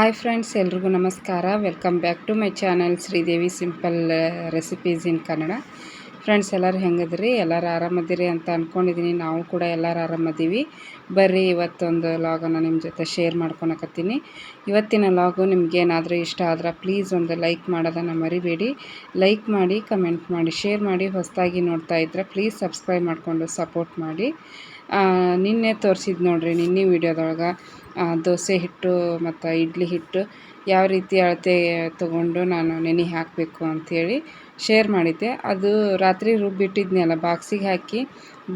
Hi friends ಎಲ್ರಿಗೂ ನಮಸ್ಕಾರ. Welcome back to my channel Sridevi simple recipes in Kannada friends ಎಲ್ಲರೂ ಹೆಂಗದ್ರಿ? ಎಲ್ಲರೂ ಆರಾಮದಿರಿ ಅಂತ ಅಂದ್ಕೊಂಡಿದ್ದೀನಿ ನಾವು ಕೂಡ ಎಲ್ಲರೂ ಆರಾಮದೀವಿ. ಬರ್ರಿ, ಇವತ್ತೊಂದು ಲಾಗನ್ನು ನಿಮ್ಮ ಜೊತೆ ಶೇರ್ ಮಾಡ್ಕೊಳಕತ್ತೀನಿ. ಇವತ್ತಿನ ಲಾಗು ನಿಮ್ಗೇನಾದರೂ ಇಷ್ಟ ಆದ್ರೆ ಪ್ಲೀಸ್ ಒಂದು ಲೈಕ್ ಮಾಡೋದನ್ನು ಮರಿಬೇಡಿ. ಲೈಕ್ ಮಾಡಿ ಕಮೆಂಟ್ ಮಾಡಿ ಶೇರ್ ಮಾಡಿ, ಹೊಸದಾಗಿ ನೋಡ್ತಾ ಇದ್ರೆ ಪ್ಲೀಸ್ ಸಬ್ಸ್ಕ್ರೈಬ್ ಮಾಡಿಕೊಂಡು ಸಪೋರ್ಟ್ ಮಾಡಿ. ನಿನ್ನೆ ತೋರಿಸಿದ್ದು ನೋಡ್ರಿ, ನಿನ್ನೆ ವಿಡಿಯೋದೊಳಗೆ ದೋಸೆ ಹಿಟ್ಟು ಮತ್ತು ಇಡ್ಲಿ ಹಿಟ್ಟು ಯಾವ ರೀತಿ ಅಳತೆ ತೊಗೊಂಡು ನಾನು ನೆನೆ ಹಾಕಬೇಕು ಅಂಥೇಳಿ ಶೇರ್ ಮಾಡಿದ್ದೆ. ಅದು ರಾತ್ರಿ ರುಬ್ಬಿಟ್ಟಿದ್ನಲ್ಲ, ಬಾಕ್ಸಿಗೆ ಹಾಕಿ,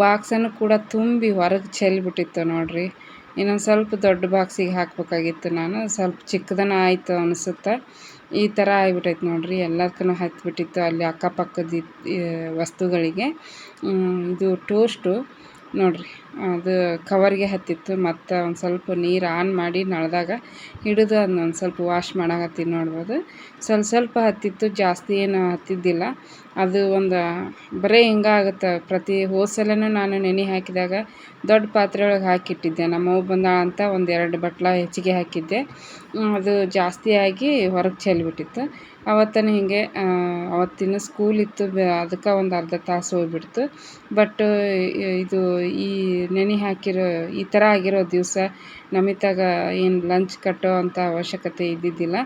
ಬಾಕ್ಸನ್ನು ಕೂಡ ತುಂಬಿ ಹೊರಗೆ ಚೆಲ್ಬಿಟ್ಟಿತ್ತು ನೋಡ್ರಿ. ಇನ್ನೊಂದು ಸ್ವಲ್ಪ ದೊಡ್ಡ ಬಾಕ್ಸಿಗೆ ಹಾಕಬೇಕಾಗಿತ್ತು ನಾನು, ಸ್ವಲ್ಪ ಚಿಕ್ಕದನ ಆಯಿತು ಅನಿಸುತ್ತೆ, ಈ ಥರ ಆಗಿಬಿಟ್ಟೈತೆ ನೋಡ್ರಿ. ಎಲ್ಲದಕ್ಕೂ ಹತ್ತಿಬಿಟ್ಟಿತ್ತು ಅಲ್ಲಿ ಅಕ್ಕಪಕ್ಕದ ವಸ್ತುಗಳಿಗೆ. ಇದು ಟೋಸ್ಟು. ನೋಡ್ರಿ, ಅದು ಕವರ್ಗೆ ಹತ್ತಿತ್ತು, ಮತ್ತು ಒಂದು ಸ್ವಲ್ಪ ನೀರು ಆನ್ ಮಾಡಿ ನಳದಾಗ ಹಿಡಿದು ಅದನ್ನ ಒಂದು ಸ್ವಲ್ಪ ವಾಶ್ ಮಾಡಾಕತ್ತೀನಿ ನೋಡ್ಬೋದು. ಸ್ವಲ್ಪ ಸ್ವಲ್ಪ ಹತ್ತಿತ್ತು, ಜಾಸ್ತಿ ಏನು ಹತ್ತಿದ್ದಿಲ್ಲ. ಅದು ಒಂದು ಬರೇ ಹಿಂಗೆ ಆಗುತ್ತೆ, ಪ್ರತಿ ಹೋಸಲನೂ ನಾನು ನೆನೆ ಹಾಕಿದಾಗ ದೊಡ್ಡ ಪಾತ್ರೆ ಒಳಗೆ ಹಾಕಿಟ್ಟಿದ್ದೆ ನಮ್ಮವ್ವ ಬಂದಾಳ ಅಂತ ಒಂದು ಎರಡು ಬಟ್ಲ ಹೆಚ್ಚಿಗೆ ಹಾಕಿದ್ದೆ. ಅದು ಜಾಸ್ತಿಯಾಗಿ ಹೊರಗೆ ಚೆಲ್ಬಿಟ್ಟಿತ್ತು. ಅವತ್ತನೇ ಹೀಗೆ ಅವತ್ತಿನ ಸ್ಕೂಲ್ ಇತ್ತು ಅದಕ್ಕೆ ಒಂದು ಅರ್ಧ ತಾಸು ಹೋಗ್ಬಿಡ್ತು. ಬಟ್ ಇದು ಈ ನೆನೆ ಹಾಕಿರೋ, ಈ ಥರ ಆಗಿರೋ ದಿವಸ ನಮಿತಾಗ ಏನು ಲಂಚ್ ಕಟ್ಟೋ ಅಂಥ ಅವಶ್ಯಕತೆ ಇದ್ದಿದ್ದಿಲ್ಲ.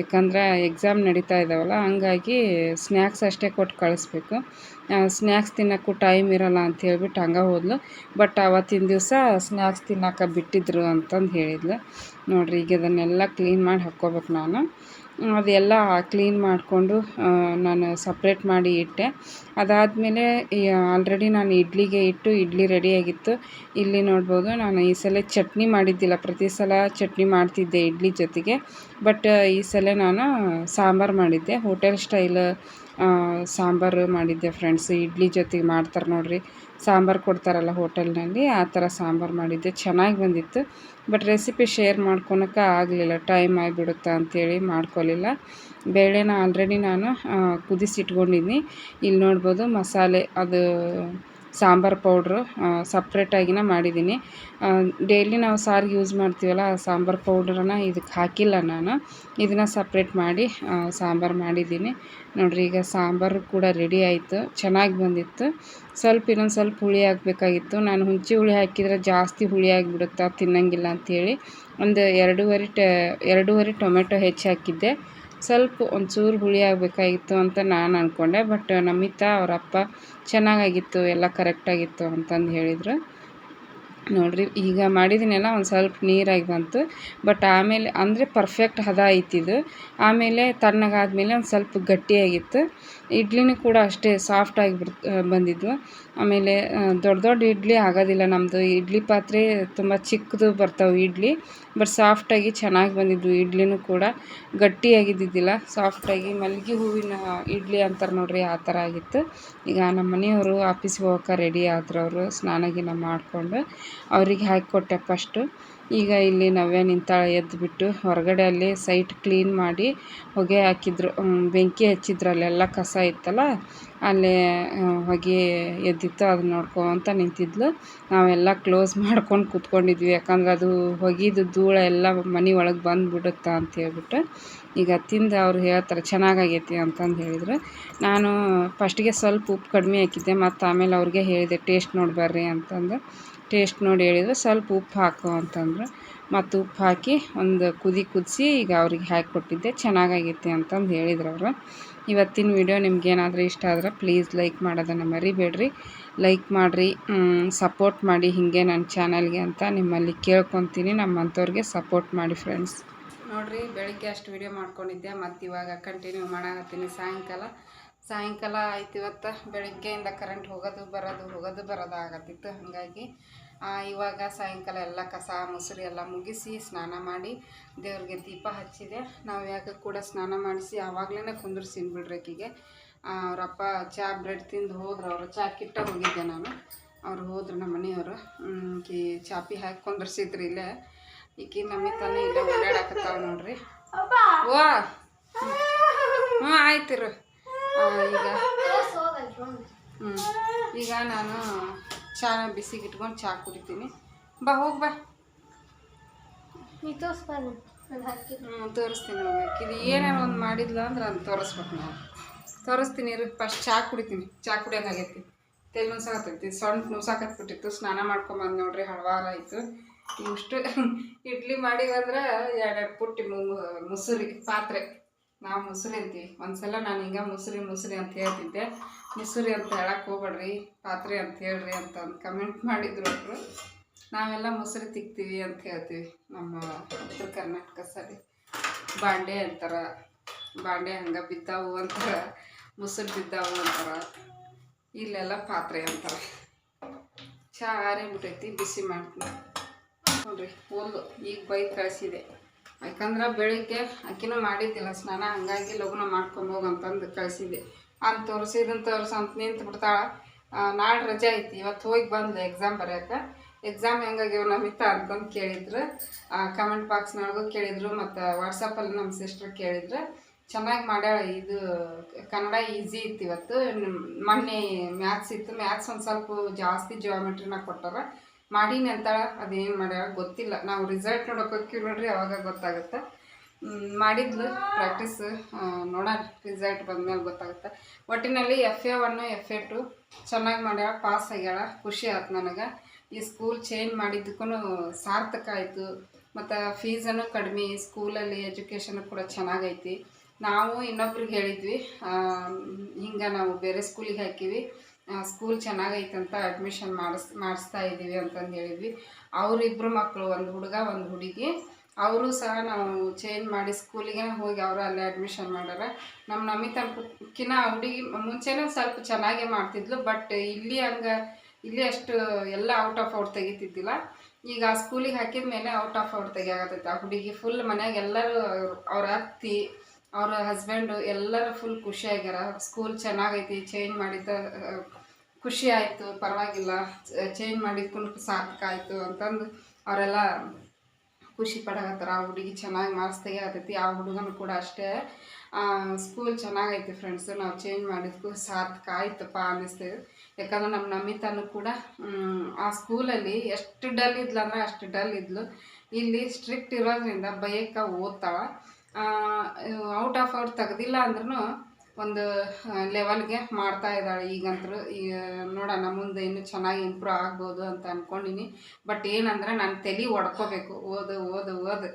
ಯಾಕಂದ್ರೆ ಎಕ್ಸಾಮ್ ನಡೀತಾ ಇದ್ದಾವಲ್ಲ ಹಂಗಾಗಿ ಸ್ನ್ಯಾಕ್ಸ್ ಅಷ್ಟೇ ಕೊಟ್ಟು ಕಳಿಸ್ಬೇಕು. ಸ್ನ್ಯಾಕ್ಸ್ ತಿನ್ನೋಕ್ಕೂ ಟೈಮ್ ಇರಲ್ಲ ಅಂತ ಹೇಳ್ಬಿಟ್ಟು ಹಂಗೆ ಹೋದ್ಲು. ಬಟ್ ಅವತ್ತಿನ ದಿವಸ ಸ್ನ್ಯಾಕ್ಸ್ ತಿನ್ನೋಕೆ ಬಿಟ್ಟಿದ್ರು ಅಂತಂದು ಹೇಳಿದ್ಲು. ನೋಡ್ರಿ, ಈಗ ಅದನ್ನೆಲ್ಲ ಕ್ಲೀನ್ ಮಾಡಿ ಹಾಕ್ಕೋಬೇಕು ನಾನು. ಅದೆಲ್ಲ ಕ್ಲೀನ್ ಮಾಡಿಕೊಂಡು ನಾನು ಸಪ್ರೇಟ್ ಮಾಡಿ ಇಟ್ಟೆ. ಅದಾದಮೇಲೆ ಆಲ್ರೆಡಿ ನಾನು ಇಡ್ಲಿಗೆ ಇಟ್ಟು ಇಡ್ಲಿ ರೆಡಿಯಾಗಿತ್ತು ಇಲ್ಲಿ ನೋಡ್ಬೋದು, ನಾನು ಈ ಸಲ ಚಟ್ನಿ ಮಾಡಿದ್ದಿಲ್ಲ. ಪ್ರತಿ ಸಲ ಚಟ್ನಿ ಮಾಡ್ತಿದ್ದೆ ಇಡ್ಲಿ ಜೊತೆಗೆ. ಬಟ್ ಈ ಸಲ ನಾನು ಸಾಂಬಾರು ಮಾಡಿದ್ದೆ. ಹೋಟೆಲ್ ಸ್ಟೈಲ್ ಸಾಂಬಾರು ಮಾಡಿದ್ದೆ ಫ್ರೆಂಡ್ಸ್ ಇಡ್ಲಿ ಜೊತೆಗೆ ಮಾಡ್ತಾರೆ ನೋಡ್ರಿ. ಸಾಂಬಾರು ಕೊಡ್ತಾರಲ್ಲ ಹೋಟೆಲ್ನಲ್ಲಿ, ಆ ಥರ ಸಾಂಬಾರು ಮಾಡಿದ್ದೆ. ಚೆನ್ನಾಗಿ ಬಂದಿತ್ತು. ಬಟ್ ರೆಸಿಪಿ ಶೇರ್ ಮಾಡ್ಕೊಳಕ್ಕೆ ಆಗಲಿಲ್ಲ. ಟೈಮ್ ಆಗಿಬಿಡುತ್ತೆ ಅಂಥೇಳಿ ಮಾಡ್ಕೊಲಿಲ್ಲ ಬೇಳೆನ ಆಲ್ರೆಡಿ ನಾನು ಕುದಿಸಿಟ್ಕೊಂಡಿದ್ದೀನಿ ಇಲ್ಲಿ ನೋಡ್ಬೋದು ಮಸಾಲೆ, ಅದು ಸಾಂಬಾರು ಪೌಡ್ರು ಸಪ್ರೇಟಾಗಿನ ಮಾಡಿದ್ದೀನಿ. ಡೈಲಿ ನಾವು ಸಾರಿಗೆ ಯೂಸ್ ಮಾಡ್ತೀವಲ್ಲ, ಆ ಸಾಂಬಾರು ಪೌಡ್ರನ್ನ ಇದಕ್ಕೆ ಹಾಕಿಲ್ಲ ನಾನು. ಇದನ್ನು ಸಪ್ರೇಟ್ ಮಾಡಿ ಸಾಂಬಾರು ಮಾಡಿದ್ದೀನಿ. ನೋಡಿರಿ, ಈಗ ಸಾಂಬಾರು ಕೂಡ ರೆಡಿ ಆಯಿತು, ಚೆನ್ನಾಗಿ ಬಂದಿತ್ತು. ಸ್ವಲ್ಪ ಇನ್ನೊಂದು ಸ್ವಲ್ಪ ಹುಳಿ ಆಗಬೇಕಾಗಿತ್ತು ನಾನು ಹುಂಚಿ ಹುಳಿ ಹಾಕಿದರೆ ಜಾಸ್ತಿ ಹುಳಿ ಆಗಿಬಿಡುತ್ತಾ, ತಿನ್ನಂಗಿಲ್ಲ ಅಂಥೇಳಿ ಒಂದು ಎರಡೂವರೆ ಟ, ಎರಡೂವರೆ ಟೊಮೆಟೊ ಹೆಚ್ಚು ಹಾಕಿದ್ದೆ ಸ್ವಲ್ಪ ಒಂಚೂರು ಹುಳಿ ಆಗಬೇಕಾಗಿತ್ತು ಅಂತ ನಾನು ಅಂದ್ಕೊಂಡೆ ಬಟ್ ನಮಿತಾ ಅವರಪ್ಪ ಚೆನ್ನಾಗಾಗಿತ್ತು, ಎಲ್ಲ ಕರೆಕ್ಟಾಗಿತ್ತು ಅಂತಂದು ಹೇಳಿದರು. ನೋಡಿರಿ, ಈಗ ಮಾಡಿದ್ದೀನಲ್ಲ ಒಂದು ಸ್ವಲ್ಪ ನೀರಾಗಿ ಬಂತು. ಬಟ್ ಆಮೇಲೆ, ಅಂದರೆ ಪರ್ಫೆಕ್ಟ್ ಹದ ಐತಿದು ಆಮೇಲೆ ತಣ್ಣಗಾದ್ಮೇಲೆ ಒಂದು ಸ್ವಲ್ಪ ಗಟ್ಟಿಯಾಗಿತ್ತು. ಇಡ್ಲಿನೂ ಕೂಡ ಅಷ್ಟೇ ಸಾಫ್ಟಾಗಿ ಬಿಡ್ ಬಂದಿದ್ವು. ಆಮೇಲೆ ದೊಡ್ಡ ದೊಡ್ಡ ಇಡ್ಲಿ ಆಗೋದಿಲ್ಲ ನಮ್ಮದು ಇಡ್ಲಿ ಪಾತ್ರೆ ತುಂಬ ಚಿಕ್ಕದು ಬರ್ತವೆ ಇಡ್ಲಿ. ಬಟ್ ಸಾಫ್ಟಾಗಿ ಚೆನ್ನಾಗಿ ಬಂದಿದ್ವು ಇಡ್ಲಿನೂ ಕೂಡ. ಗಟ್ಟಿಯಾಗಿದ್ದಿದ್ದಿಲ್ಲ, ಸಾಫ್ಟಾಗಿ ಮಲ್ಲಿಗೆ ಹೂವಿನ ಇಡ್ಲಿ ಅಂತಾರೆ ನೋಡ್ರಿ, ಆ ಥರ ಆಗಿತ್ತು. ಈಗ ನಮ್ಮ ಮನೆಯವರು ಆಫೀಸ್ಗೆ ಹೋಗೋಕೆ ರೆಡಿ ಆದ್ರು ಅವರು, ಸ್ನಾನ ಗೀನ ಮಾಡಿಕೊಂಡು ಅವ್ರಿಗೆ ಹಾಕಿಕೊಟ್ಟೆ ಫಸ್ಟು ಈಗ ಇಲ್ಲಿ ನವ್ಯ ನಿಂತಾಳೆ ಎದ್ದುಬಿಟ್ಟು ಹೊರಗಡೆ ಅಲ್ಲಿ ಸೈಟ್ ಕ್ಲೀನ್ ಮಾಡಿ ಹೊಗೆ ಹಾಕಿದ್ರು. ಬೆಂಕಿ ಹಚ್ಚಿದ್ರು. ಅಲ್ಲೆಲ್ಲ ಕಸ ಇತ್ತಲ್ಲ, ಅಲ್ಲೇ ಹೊಗೆ ಎದ್ದಿತ್ತು. ಅದನ್ನ ನೋಡ್ಕೊಂತ ನಿಂತಿದ್ಲು. ನಾವೆಲ್ಲ ಕ್ಲೋಸ್ ಮಾಡ್ಕೊಂಡು ಕೂತ್ಕೊಂಡಿದ್ವಿ. ಯಾಕಂದ್ರೆ ಅದು ಹೊಗಿದು ಧೂಳ ಎಲ್ಲ ಮನೆ ಒಳಗೆ ಬಂದುಬಿಡುತ್ತಾ ಅಂತ ಹೇಳ್ಬಿಟ್ಟು ಈಗ ತಿಂದು ಅವ್ರು ಹೇಳ್ತಾರೆ, ಚೆನ್ನಾಗಾಗೈತಿ ಅಂತಂದು ಹೇಳಿದ್ರು. ನಾನು ಫಸ್ಟಿಗೆ ಸ್ವಲ್ಪ ಉಪ್ಪು ಕಡಿಮೆ ಹಾಕಿದ್ದೆ. ಮತ್ತು ಆಮೇಲೆ ಅವ್ರಿಗೆ ಹೇಳಿದೆ ಟೇಸ್ಟ್ ನೋಡಿ ಬರ್ರಿ ಅಂತಂದು. ಟೇಸ್ಟ್ ನೋಡಿ ಹೇಳಿದ್ರು ಸ್ವಲ್ಪ ಉಪ್ಪು ಹಾಕು ಅಂತಂದ್ರು. ಮತ್ತು ಉಪ್ಪು ಹಾಕಿ ಒಂದು ಕುದಿ ಕುದಿಸಿ ಈಗ ಅವ್ರಿಗೆ ಹಾಕಿ ಕೊಟ್ಟಿದ್ದೆ. ಚೆನ್ನಾಗಾಗೈತಿ ಅಂತಂದು ಹೇಳಿದ್ರು ಅವರು. ಇವತ್ತಿನ ವಿಡಿಯೋ ನಿಮ್ಗೇನಾದರೂ ಇಷ್ಟ ಆದ್ರೆ ಪ್ಲೀಸ್ ಲೈಕ್ ಮಾಡೋದನ್ನು ಮರಿಬೇಡ್ರಿ. ಲೈಕ್ ಮಾಡಿರಿ ಸಪೋರ್ಟ್ ಮಾಡಿ ಹೀಗೆ ನನ್ನ ಚಾನಲ್ಗೆ ಅಂತ ನಿಮ್ಮಲ್ಲಿ ಕೇಳ್ಕೊತೀನಿ. ನಮ್ಮಂಥವ್ರಿಗೆ ಸಪೋರ್ಟ್ ಮಾಡಿ ಫ್ರೆಂಡ್ಸ್. ನೋಡಿರಿ, ಬೆಳಿಗ್ಗೆ ಅಷ್ಟು ವಿಡಿಯೋ ಮಾಡ್ಕೊಂಡಿದ್ದೆ. ಮತ್ತು ಇವಾಗ ಕಂಟಿನ್ಯೂ ಮಾಡಾಕತ್ತೀನಿ ಸಾಯಂಕಾಲ. ಸಾಯಂಕಾಲ ಆಯ್ತು ಇವತ್ತು ಬೆಳಗ್ಗೆಯಿಂದ ಕರೆಂಟ್ ಹೋಗೋದು ಬರೋದು ಹೋಗೋದು ಬರೋದು ಆಗತ್ತಿತ್ತು. ಹಾಗಾಗಿ ಇವಾಗ ಸಾಯಂಕಾಲ ಎಲ್ಲ ಕಸ ಮುಸುರಿ ಎಲ್ಲ ಮುಗಿಸಿ ಸ್ನಾನ ಮಾಡಿ ದೇವ್ರಿಗೆ ದೀಪ ಹಚ್ಚಿದೆ. ನಾವು ಯಾಕೆ ಕೂಡ ಸ್ನಾನ ಮಾಡಿಸಿ ಆವಾಗಲೇ ಕುಂದ್ರಿಸಿನ ಬಿಡ್ರಕ್ಕಿಗೆ ಅವರಪ್ಪ ಚಾ ಬ್ರೆಡ್ ತಿಂದು ಹೋದ್ರು ಅವರು ಚಾ ಕಿಟ್ಟ ಹೋಗಿದ್ದೆ ನಾನು. ಅವ್ರು ಹೋದ್ರು ನಮ್ಮ ಮನೆಯವರು. ಕಿ ಚಾಪಿ ಹಾಕಿ ಕುಂದ್ರಿಸಿದ್ರು ಇಲ್ಲೇ. ಈಕಿ ತಾನೇ ಇಲ್ಲೇ ಓಡಾಡಕತ್ತಾವ ನೋಡ್ರಿ. ಓ! ಹ್ಞೂ ಆಯ್ತಿರು ಈಗ. ಹ್ಞೂ ಈಗ ನಾನು ಚಾನ ಬಿಸಿಗೆ ಇಟ್ಕೊಂಡು ಚಹಾ ಕುಡಿತೀನಿ. ಬಾ ಹೋಗಿ ಬಾ. ಹ್ಞೂ ತೋರಿಸ್ತೀನಿ ಇದು ಏನೇನು ಒಂದು ಮಾಡಿದ್ಲ ಅಂದ್ರೆ ಅದು ತೋರಿಸ್ಬೇಕು ನಾವು. ತೋರಿಸ್ತೀನಿ ಇರು. ಫಸ್ಟ್ ಚಾ ಕುಡಿತೀನಿ. ಚಾ ಕುಡಿಯೋಂಗಾಗೈತಿ ತೆಲ್ ನುಸಾಕತ್ತೈತಿ ಸೊಂಟ ನುಸಾಕತ್ಬಿಟ್ಟಿತ್ತು ಸ್ನಾನ ಮಾಡ್ಕೊಂಬಂದು ನೋಡ್ರಿ ಹಳವಾರ ಆಯಿತು ಇಷ್ಟು. ಇಡ್ಲಿ ಮಾಡಿವಂದ್ರೆ ಎರಡೆರಡು ಪುಟ್ಟಿ ಮುಸುರಿ ಪಾತ್ರೆ. ನಾವು ಮುಸುರಿ ಅಂತೀವಿ. ಒಂದ್ಸಲ ನಾನು ಹಿಂಗೆ ಮುಸುರಿ ಮುಸುರಿ ಅಂತ ಹೇಳ್ತಿದ್ದೆ. ಮುಸುರಿ ಅಂತ ಹೇಳಕ್ಕೆ ಹೋಗ್ಬೇಡ್ರಿ, ಪಾತ್ರೆ ಅಂತ ಹೇಳ್ರಿ ಅಂತ ಒಂದು ಕಮೆಂಟ್ ಮಾಡಿದ್ರು ಒಬ್ರು. ನಾವೆಲ್ಲ ಮೊಸರು ತಿಕ್ತೀವಿ ಅಂತ ಹೇಳ್ತೀವಿ. ನಮ್ಮ ಉತ್ತರ ಕರ್ನಾಟಕ ಸರಿ. ಬಾಂಡೆ ಅಂತಾರ. ಬಾಂಡೆ ಹಂಗೆ ಬಿದ್ದಾವು ಅಂತಾರ. ಮೊಸರು ಬಿದ್ದಾವು ಅಂತಾರ. ಇಲ್ಲೆಲ್ಲ ಪಾತ್ರೆ ಅಂತಾರೆ. ಚಹಾ ಆರಿಬಿಟ್ಟೈತಿ ಬಿಸಿ ಮಾಡ್ತೀನಿ. ನೋಡ್ರಿ ಹೋಲ್ದು ಈಗ ಬೈಕ್ ಕಳಿಸಿದೆ. ಯಾಕಂದ್ರೆ ಬೆಳಿಗ್ಗೆ ಆಕಿನೂ ಮಾಡಿದ್ದಿಲ್ಲ ಸ್ನಾನ, ಹಂಗಾಗಿ ಲಗುನ ಮಾಡ್ಕೊಂಡು ಹೋಗಂತಂದು ಕಳಿಸಿದೆ ಅಂತ ತೋರಿಸ ಅಂತ ನಿಂತು ಬಿಡ್ತಾಳ. ನಾಳೆ ರಜೆ ಐತಿ ಇವತ್ತು ಹೋಗಿ ಬಂದ್ಲು ಎಕ್ಸಾಮ್ ಬರೆಯೋಕೆ. ಎಕ್ಸಾಮ್ ಹೆಂಗಾಗ್ಯವ ನಮಿತ ಅಂತಂದು ಕೇಳಿದ್ರು. ಕಮೆಂಟ್ ಬಾಕ್ಸ್ನೊಳಗೂ ಕೇಳಿದ್ರು ಮತ್ತು ವಾಟ್ಸಪ್ಪಲ್ಲಿ ನಮ್ಮ ಸಿಸ್ಟರ್ ಕೇಳಿದ್ರು. ಚೆನ್ನಾಗಿ ಮಾಡ್ಯಾಳ, ಇದು ಕನ್ನಡ ಈಸಿ ಇತ್ತು ಇವತ್ತು. ಮೊನ್ನೆ ಮ್ಯಾಥ್ಸ್ ಇತ್ತು. ಮ್ಯಾಥ್ಸ್ ಒಂದು ಸ್ವಲ್ಪ ಜಾಸ್ತಿ ಜಿಯೋಮೆಟ್ರಿನ ಕೊಟ್ಟಾರ. ಮಾಡೀನಿ ಅಂತಾಳ ಅದೇನು ಮಾಡ್ಯಾಳ ಗೊತ್ತಿಲ್ಲ. ನಾವು ರಿಸಲ್ಟ್ ನೋಡೋಕೆ ನೋಡ್ರಿ ಅವಾಗ ಗೊತ್ತಾಗುತ್ತೆ. ಮಾಡಿದ್ಲು ಪ್ರಾಕ್ಟೀಸ್ ನೋಡೋಣ ರಿಸಲ್ಟ್ ಬಂದಮೇಲೆ ಗೊತ್ತಾಗುತ್ತೆ. ಒಟ್ಟಿನಲ್ಲಿ F A one F A two ಚೆನ್ನಾಗಿ ಮಾಡ್ಯಾಳ ಪಾಸ್ ಆಗ್ಯಾಳ, ಖುಷಿ ಆಯ್ತು ನನಗೆ. ಈ ಸ್ಕೂಲ್ ಚೇಂಜ್ ಮಾಡಿದ್ದಕ್ಕೂ ಸಾರ್ಥಕ ಆಯಿತು. ಮತ್ತು ಫೀಸನ್ನು ಕಡಿಮೆ ಸ್ಕೂಲಲ್ಲಿ ಎಜುಕೇಷನ್ ಕೂಡ ಚೆನ್ನಾಗೈತಿ. ನಾವು ಇನ್ನೊಬ್ರಿಗೆ ಹೇಳಿದ್ವಿ ಹಿಂಗೆ ನಾವು ಬೇರೆ ಸ್ಕೂಲಿಗೆ ಹಾಕಿವಿ. ಸ್ಕೂಲ್ ಚೆನ್ನಾಗೈತಂತ ಅಡ್ಮಿಷನ್ ಮಾಡಿಸ್, ಮಾಡಿಸ್ತಾ ಇದ್ದೀವಿ ಅಂತಂದು ಹೇಳಿದ್ವಿ. ಅವರಿಬ್ಬರು ಮಕ್ಕಳು ಒಂದು ಹುಡುಗ, ಒಂದು ಹುಡುಗಿ. ಅವರು ಸಹ ನಾವು ಚೇಂಜ್ ಮಾಡಿ ಸ್ಕೂಲಿಗೆ ಹೋಗಿ ಅವರು ಅಲ್ಲೇ ಅಡ್ಮಿಷನ್ ಮಾಡ್ಯಾರ. ನಮ್ಮ ನಮಿತಾ ಆ ಹುಡುಗಿ ಮುಂಚೆನೇ ಸ್ವಲ್ಪ ಚೆನ್ನಾಗೇ ಮಾಡ್ತಿದ್ಲು ಬಟ್ ಇಲ್ಲಿ ಹಂಗೆ, ಇಲ್ಲಿ ಅಷ್ಟು ಎಲ್ಲ ಔಟ್ ಆಫ್ ಔಟ್ ತೆಗಿತಿದ್ದಿಲ್ಲ. ಈಗ ಆ ಸ್ಕೂಲಿಗೆ ಹಾಕಿದ ಮೇಲೆ ಔಟ್ ಆಫ್ ಔಟ್ ತೆಗಿಯಾಗತ್ತೈತೆ ಆ ಹುಡುಗಿ ಫುಲ್ ಮನ್ಯಾಗ ಎಲ್ಲರೂ ಅವ್ರ ಅತ್ತಿ, ಅವ್ರ ಹಸ್ಬೆಂಡು ಎಲ್ಲರೂ ಫುಲ್ ಖುಷಿಯಾಗ್ಯಾರ. ಸ್ಕೂಲ್ ಚೆನ್ನಾಗೈತಿ ಚೇಂಜ್ ಮಾಡಿದ್ದ ಖುಷಿ ಆಯಿತು, ಪರವಾಗಿಲ್ಲ. ಚೇಂಜ್ ಮಾಡಿದ್ಕೊಂಡು ಸಾರ್ಥಕ ಆಯಿತು ಅಂತಂದು ಅವರೆಲ್ಲ ಖುಷಿ ಪಡಕತ್ತಾರ. ಆ ಹುಡುಗಿ ಚೆನ್ನಾಗಿ ಮಾರ್ಕ್ಸ್ ತೆಗಿಯತೈತಿ ಆ ಹುಡುಗನ ಕೂಡ ಅಷ್ಟೇ. ಸ್ಕೂಲ್ ಚೆನ್ನಾಗೈತಿ ಫ್ರೆಂಡ್ಸು ನಾವು ಚೇಂಜ್ ಮಾಡಿದ್ಕು ಸಾರ್ಥಕ ಆಯ್ತಪ್ಪ ಅನ್ನಿಸ್ತೇವೆ ಯಾಕಂದ್ರೆ ನಮ್ಮ ನಮಿತಾನು ಕೂಡ ಆ ಸ್ಕೂಲಲ್ಲಿ ಎಷ್ಟು ಡಲ್ ಇದ್ಲು ಅಂದ್ರೆ ಅಷ್ಟು ಡಲ್ ಇದ್ಲು. ಇಲ್ಲಿ ಸ್ಟ್ರಿಕ್ಟ್ ಇರೋದ್ರಿಂದ ಬೈಯಕ್ಕ ಓದ್ತಾಳ ಔಟ್ ಆಫ್ ಔಟ್ ತೆಗ್ದಿಲ್ಲ ಅಂದ್ರೂ ಒಂದು ಲೆವೆಲ್ಗೆ ಮಾಡ್ತಾ ಇದ್ದಾಳೆ. ಈಗಂತೂ ಈಗ ನೋಡೋಣ, ಮುಂದೆ ಇನ್ನೂ ಚೆನ್ನಾಗಿ ಇಂಪ್ರೂವ್ ಆಗ್ಬೋದು ಅಂತ ಅಂದ್ಕೊಂಡಿನಿ ಬಟ್ ಏನಂದ್ರೆ ನಾನು ತಲೆ ಒಡ್ಕೋಬೇಕು. ಓದು ಓದು ಓದು